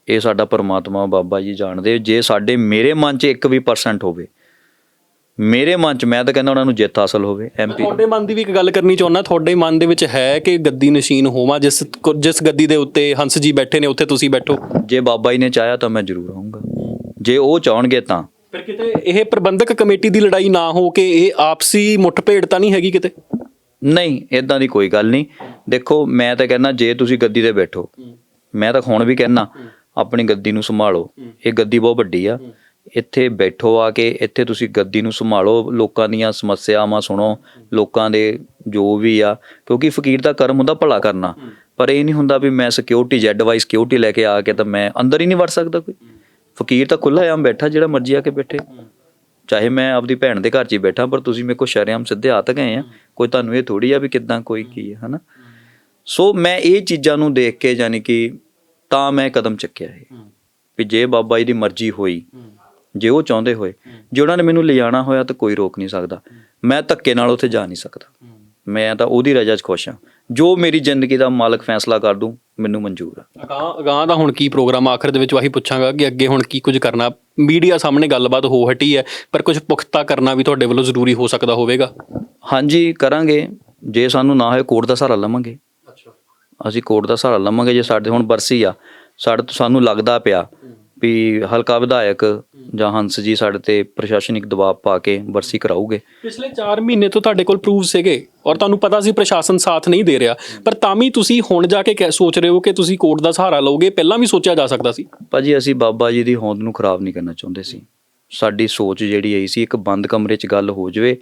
ਇਹ ਸਾਡਾ ਪਰਮਾਤਮਾ ਬਾਬਾ ਜੀ ਜਾਣਦੇ ਜੇ ਸਾਡੇ ਮੇਰੇ ਮਨ 'ਚ ਇੱਕ ਵੀ ਪਰਸੈਂਟ ਹੋਵੇ ਮੇਰੇ ਮਨ 'ਚ ਮੈਂ ਤਾਂ ਕਹਿੰਦਾ ਉਹਨਾਂ ਨੂੰ ਜਿੱਤ ਹਾਸਲ ਹੋਵੇ ਐਮਪੀ ਤੁਹਾਡੇ ਮਨ ਦੀ ਵੀ ਇੱਕ ਗੱਲ ਕਰਨੀ ਚਾਹੁੰਦਾ ਤੁਹਾਡੇ ਮਨ ਦੇ ਵਿੱਚ ਹੈ ਕਿ ਗੱਦੀ ਨਸ਼ੀਨ ਹੋਵਾਂ ਜਿਸ ਜਿਸ ਗੱਦੀ ਦੇ ਉੱਤੇ ਹੰਸ ਜੀ ਬੈਠੇ ਨੇ ਉੱਥੇ ਤੁਸੀਂ ਬੈਠੋ? ਜੇ ਬਾਬਾ ਜੀ ਨੇ ਚਾਹਿਆ ਤਾਂ ਮੈਂ ਜ਼ਰੂਰ ਆਉਂਗਾ ਜੇ ਉਹ ਚਾਹਣਗੇ ਤਾਂ। ਫਿਰ ਕਿਤੇ ਇਹ ਪ੍ਰਬੰਧਕ ਕਮੇਟੀ ਦੀ ਲੜਾਈ ਨਾ ਹੋ ਕੇ ਇਹ ਆਪਸੀ ਮੁੱਠਭੇੜ ਤਾਂ ਨਹੀਂ ਹੈਗੀ ਕਿਤੇ? ਨਹੀਂ ਇਦਾਂ ਦੀ ਕੋਈ ਗੱਲ ਨਹੀਂ। ਦੇਖੋ ਮੈਂ ਤਾਂ ਕਹਿੰਦਾ ਜੇ ਤੁਸੀਂ ਗੱਦੀ ਤੇ ਬੈਠੋ ਮੈਂ ਤਾਂ ਹੁਣ ਵੀ ਕਹਿੰਦਾ ਆਪਣੀ ਗੱਦੀ ਨੂੰ ਸੰਭਾਲੋ। ਇਹ ਗੱਦੀ ਬਹੁਤ ਵੱਡੀ ਆ। ਇੱਥੇ ਬੈਠੋ ਆ ਕੇ, ਇੱਥੇ ਤੁਸੀਂ ਗੱਦੀ ਨੂੰ ਸੰਭਾਲੋ। ਲੋਕਾਂ ਦੀਆਂ ਸਮੱਸਿਆਵਾਂ ਸੁਣੋ। ਲੋਕਾਂ ਦੇ ਜੋ ਵੀ ਆ, ਕਿਉਂਕਿ ਫਕੀਰ ਦਾ ਕਰਮ ਹੁੰਦਾ ਭਲਾ ਕਰਨਾ। ਪਰ ਇਹ ਨਹੀਂ ਹੁੰਦਾ ਵੀ ਮੈਂ ਸਿਕਿਉਰਿਟੀ ਜੈਡ ਵਾਈ ਸਿਕਿਉਰਿਟੀ ਲੈ ਕੇ ਆ ਕੇ ਤਾਂ ਮੈਂ ਅੰਦਰ ਹੀ ਨਹੀਂ ਵੜ ਸਕਦਾ ਕੋਈ। ਫਕੀਰ ਤਾਂ ਖੁੱਲਾ ਆਮ ਬੈਠਾ ਜਿਹੜਾ ਮਰਜ਼ੀ ਆ ਕੇ ਬੈਠੇ। ਚਾਹੇ ਮੈਂ ਆਪਦੀ ਭੈਣ ਦੇ ਘਰ 'ਚ ਹੀ ਬੈਠਾ, ਪਰ ਤੁਸੀਂ ਮੇਰੇ ਕੋਲ ਸ਼ਰੇਆਮ ਸਿੱਧੇ ਹੱਥ ਗਏ ਆ। ਕੋਈ ਤੁਹਾਨੂੰ ਇਹ ਥੋੜੀ ਆ ਵੀ ਕਿਦਾਂ ਕੋਈ ਕੀ ਹੈ ਹਨਾ? ਸੋ ਮੈਂ ਇਹ ਚੀਜ਼ਾਂ ਨੂੰ ਦੇਖ ਕੇ ਯਾਨੀ ਕਿ ਤਾਂ ਮੈਂ ਕਦਮ ਚੱਕਿਆ ਇਹ ਵੀ ਜੇ ਬਾਬਾ ਜੀ ਦੀ ਮਰਜ਼ੀ ਹੋਈ ਜੇ ਉਹ ਚਾਹੁੰਦੇ ਹੋਏ ਜੇ ਉਹਨਾਂ ਨੇ ਮੈਨੂੰ ਲਿਜਾਣਾ ਹੋਇਆ ਤਾਂ ਕੋਈ ਰੋਕ ਨਹੀਂ ਸਕਦਾ। ਮੈਂ ਧੱਕੇ ਨਾਲ ਉੱਥੇ ਜਾ ਨਹੀਂ ਸਕਦਾ। ਮੈਂ ਤਾਂ ਉਹਦੀ ਰਜ਼ਾ 'ਚ ਖੁਸ਼ ਹਾਂ। ਜੋ ਮੇਰੀ ਜ਼ਿੰਦਗੀ ਦਾ ਮਾਲਕ ਫੈਸਲਾ ਕਰ ਦੂੰ ਮੈਨੂੰ ਮਨਜ਼ੂਰ ਆ। ਅਗਾਂਹ ਅਗਾਂਹ ਦਾ ਹੁਣ ਕੀ ਪ੍ਰੋਗਰਾਮ ਆਖਰ ਦੇ ਵਿੱਚ ਵਾਹੀ ਪੁੱਛਾਂਗਾ ਕਿ ਅੱਗੇ ਹੁਣ ਕੀ ਕੁਝ ਕਰਨਾ। ਮੀਡੀਆ ਸਾਹਮਣੇ ਗੱਲਬਾਤ ਹੋ ਹਟੀ ਹੈ ਪਰ ਕੁਝ ਪੁਖਤਾ ਕਰਨਾ ਵੀ ਤੁਹਾਡੇ ਵੱਲੋਂ ਜ਼ਰੂਰੀ ਹੋ ਸਕਦਾ ਹੋਵੇਗਾ। ਹਾਂਜੀ ਕਰਾਂਗੇ। ਜੇ ਸਾਨੂੰ ਨਾ ਹੋਏ ਕੋਰਟ ਦਾ ਸਹਾਰਾ ਲਵਾਂਗੇ। ਅਸੀਂ ਕੋਰਟ ਦਾ ਸਹਾਰਾ ਲਵਾਂਗੇ ਜੇ ਸਾਡੇ ਹੁਣ ਬਰਸੀ ਆ ਸਾਡੇ ਤੋਂ ਸਾਨੂੰ ਲੱਗਦਾ ਪਿਆ ਵੀ ਹਲਕਾ ਵਿਧਾਇਕ ਜਾਂ ਹੰਸ ਜੀ ਸਾਡੇ ਤੇ ਪ੍ਰਸ਼ਾਸਨਿਕ ਦਬਾਅ ਪਾ ਕੇ ਬਰਸੀ ਕਰਾਉਗੇ ਪਿਛਲੇ 4 ਮਹੀਨੇ ਤੋਂ ਤੁਹਾਡੇ ਕੋਲ ਪ੍ਰੂਫ ਸੀਗੇ ਔਰ ਤੁਹਾਨੂੰ ਪਤਾ ਸੀ ਪ੍ਰਸ਼ਾਸਨ ਸਾਥ ਨਹੀਂ ਦੇ ਰਿਹਾ ਪਰ ਤਾਂ ਵੀ ਤੁਸੀਂ ਹੁਣ ਜਾ ਕੇ ਕਹਿ- ਸੋਚ ਰਹੇ ਹੋ ਕਿ ਤੁਸੀਂ ਕੋਰਟ ਦਾ ਸਹਾਰਾ ਲਓਗੇ ਪਹਿਲਾਂ ਵੀ ਸੋਚਿਆ ਜਾ ਸਕਦਾ ਸੀ? ਭਾਜੀ ਅਸੀਂ ਬਾਬਾ ਜੀ ਦੀ ਹੋਂਦ ਨੂੰ ਖਰਾਬ ਨਹੀਂ ਕਰਨਾ ਚਾਹੁੰਦੇ ਸੀ। ਸਾਡੀ ਸੋਚ ਜਿਹੜੀ ਆਈ ਸੀ ਇੱਕ ਬੰਦ ਕਮਰੇ 'ਚ ਗੱਲ ਹੋ ਜਾਵੇ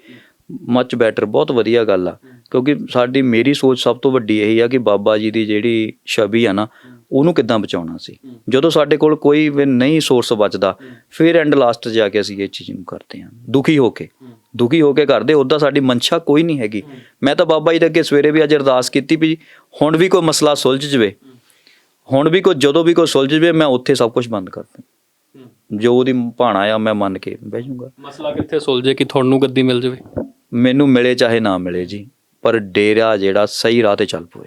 ਮੱਚ ਬੈਟਰ ਬਹੁਤ ਵਧੀਆ ਗੱਲ ਆ। ਕਿਉਂਕਿ ਸਾਡੀ ਮੇਰੀ ਸੋਚ ਸਭ ਤੋਂ ਵੱਡੀ ਇਹੀ ਆ ਕਿ ਬਾਬਾ ਜੀ ਦੀ ਜਿਹੜੀ ਛਵੀ ਆ ਨਾ ਉਹਨੂੰ ਕਿੱਦਾਂ ਬਚਾਉਣਾ ਸੀ। ਜਦੋਂ ਸਾਡੇ ਕੋਲ ਕੋਈ ਵੀ ਨਹੀਂ ਸੋਰਸ ਬਚਦਾ ਫਿਰ ਐਂਡ ਲਾਸਟ ਜਾ ਕੇ ਅਸੀਂ ਇਹ ਚੀਜ਼ ਨੂੰ ਕਰਦੇ ਹਾਂ ਦੁਖੀ ਹੋ ਕੇ। ਦੁਖੀ ਹੋ ਕੇ ਕਰਦੇ ਉੱਦਾਂ ਸਾਡੀ ਮਨਸ਼ਾ ਕੋਈ ਨਹੀਂ ਹੈਗੀ। ਮੈਂ ਤਾਂ ਬਾਬਾ ਜੀ ਦੇ ਅੱਗੇ ਸਵੇਰੇ ਵੀ ਅੱਜ ਅਰਦਾਸ ਕੀਤੀ ਵੀ ਹੁਣ ਵੀ ਕੋਈ ਮਸਲਾ ਸੁਲਝ ਜਵੇ। ਹੁਣ ਵੀ ਕੋਈ ਜਦੋਂ ਵੀ ਕੋਈ ਸੁਲਝ ਜਵੇ ਮੈਂ ਉੱਥੇ ਸਭ ਕੁਝ ਬੰਦ ਕਰ ਦਾਂ ਜੋ ਉਹਦੀ ਭਾਣਾ ਆ ਮੈਂ ਮੰਨ ਕੇ ਬਹਿ ਜਾਊਂਗਾ। ਮਸਲਾ ਕਿੱਥੇ ਸੁਲਝੇ ਕਿ ਤੁਹਾਨੂੰ ਗੱਦੀ ਮਿਲ ਜਾਵੇ? ਮੈਨੂੰ ਮਿਲੇ ਚਾਹੇ ਨਾ ਮਿਲੇ ਜੀ। ਪਰ ਡੇਰਾ ਜਿਹੜਾ ਸਹੀ ਰਾਹ ਤੇ ਚੱਲ ਪਵੇ।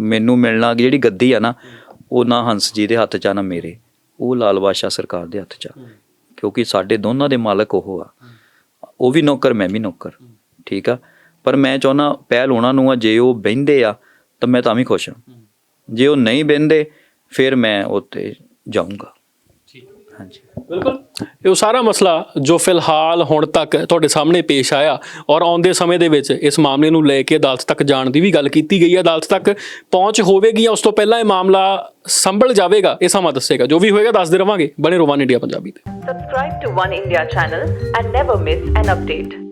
ਮੈਨੂੰ ਮਿਲਣਾ ਜਿਹੜੀ ਗੱਦੀ ਆ ਨਾ ਉਹ ਨਾ ਹੰਸ ਜੀ ਦੇ ਹੱਥ 'ਚ ਆ ਨਾ ਮੇਰੇ। ਉਹ ਲਾਲ ਬਾਦਸ਼ਾਹ ਸਰਕਾਰ ਦੇ ਹੱਥ 'ਚ ਆ। ਕਿਉਂਕਿ ਸਾਡੇ ਦੋਨਾਂ ਦੇ ਮਾਲਕ ਉਹ ਆ। ਉਹ ਵੀ ਨੌਕਰ ਮੈਂ ਵੀ ਨੌਕਰ। ਠੀਕ ਆ? ਪਰ ਮੈਂ ਚਾਹੁੰਦਾ ਪਹਿਲ ਉਹਨਾਂ ਨੂੰ ਆ ਜੇ ਉਹ ਬਹਿੰਦੇ ਆ ਤਾਂ ਮੈਂ ਤਾਂ ਵੀ ਖੁਸ਼ ਹਾਂ। ਜੇ ਉਹ ਨਹੀਂ ਬਹਿੰਦੇ ਫਿਰ ਮੈਂ ਉੱਤੇ ਜਾਊਂਗਾ। ਹਾਂਜੀ। ਬਿਲਕੁਲ। ਇਹ ਉਹ ਸਾਰਾ ਮਸਲਾ ਜੋ ਫਿਲਹਾਲ ਹੁਣ ਤੱਕ ਤੁਹਾਡੇ ਸਾਹਮਣੇ ਪੇਸ਼ ਆਇਆ ਔਰ ਆਉਂਦੇ ਸਮੇਂ ਦੇ ਵਿੱਚ ਇਸ ਮਾਮਲੇ ਨੂੰ ਲੈ ਕੇ ਅਦਾਲਤ ਤੱਕ ਜਾਣ ਦੀ ਵੀ ਗੱਲ ਕੀਤੀ ਗਈ ਹੈ। ਅਦਾਲਤ ਤੱਕ ਪਹੁੰਚ ਹੋਵੇਗੀ ਜਾਂ ਉਸ ਤੋਂ ਪਹਿਲਾਂ ਇਹ ਮਾਮਲਾ ਸੰਭਲ ਜਾਵੇਗਾ ਇਹ ਸਮਾਂ ਦੱਸੇਗਾ। ਜੋ ਵੀ ਹੋਏਗਾ ਦੱਸਦੇ ਰਵਾਂਗੇ। ਬਣੇ ਰੋਵਾਨ ਇੰਡੀਆ ਪੰਜਾਬੀ ਤੇ। Subscribe to One India channel and never miss an update.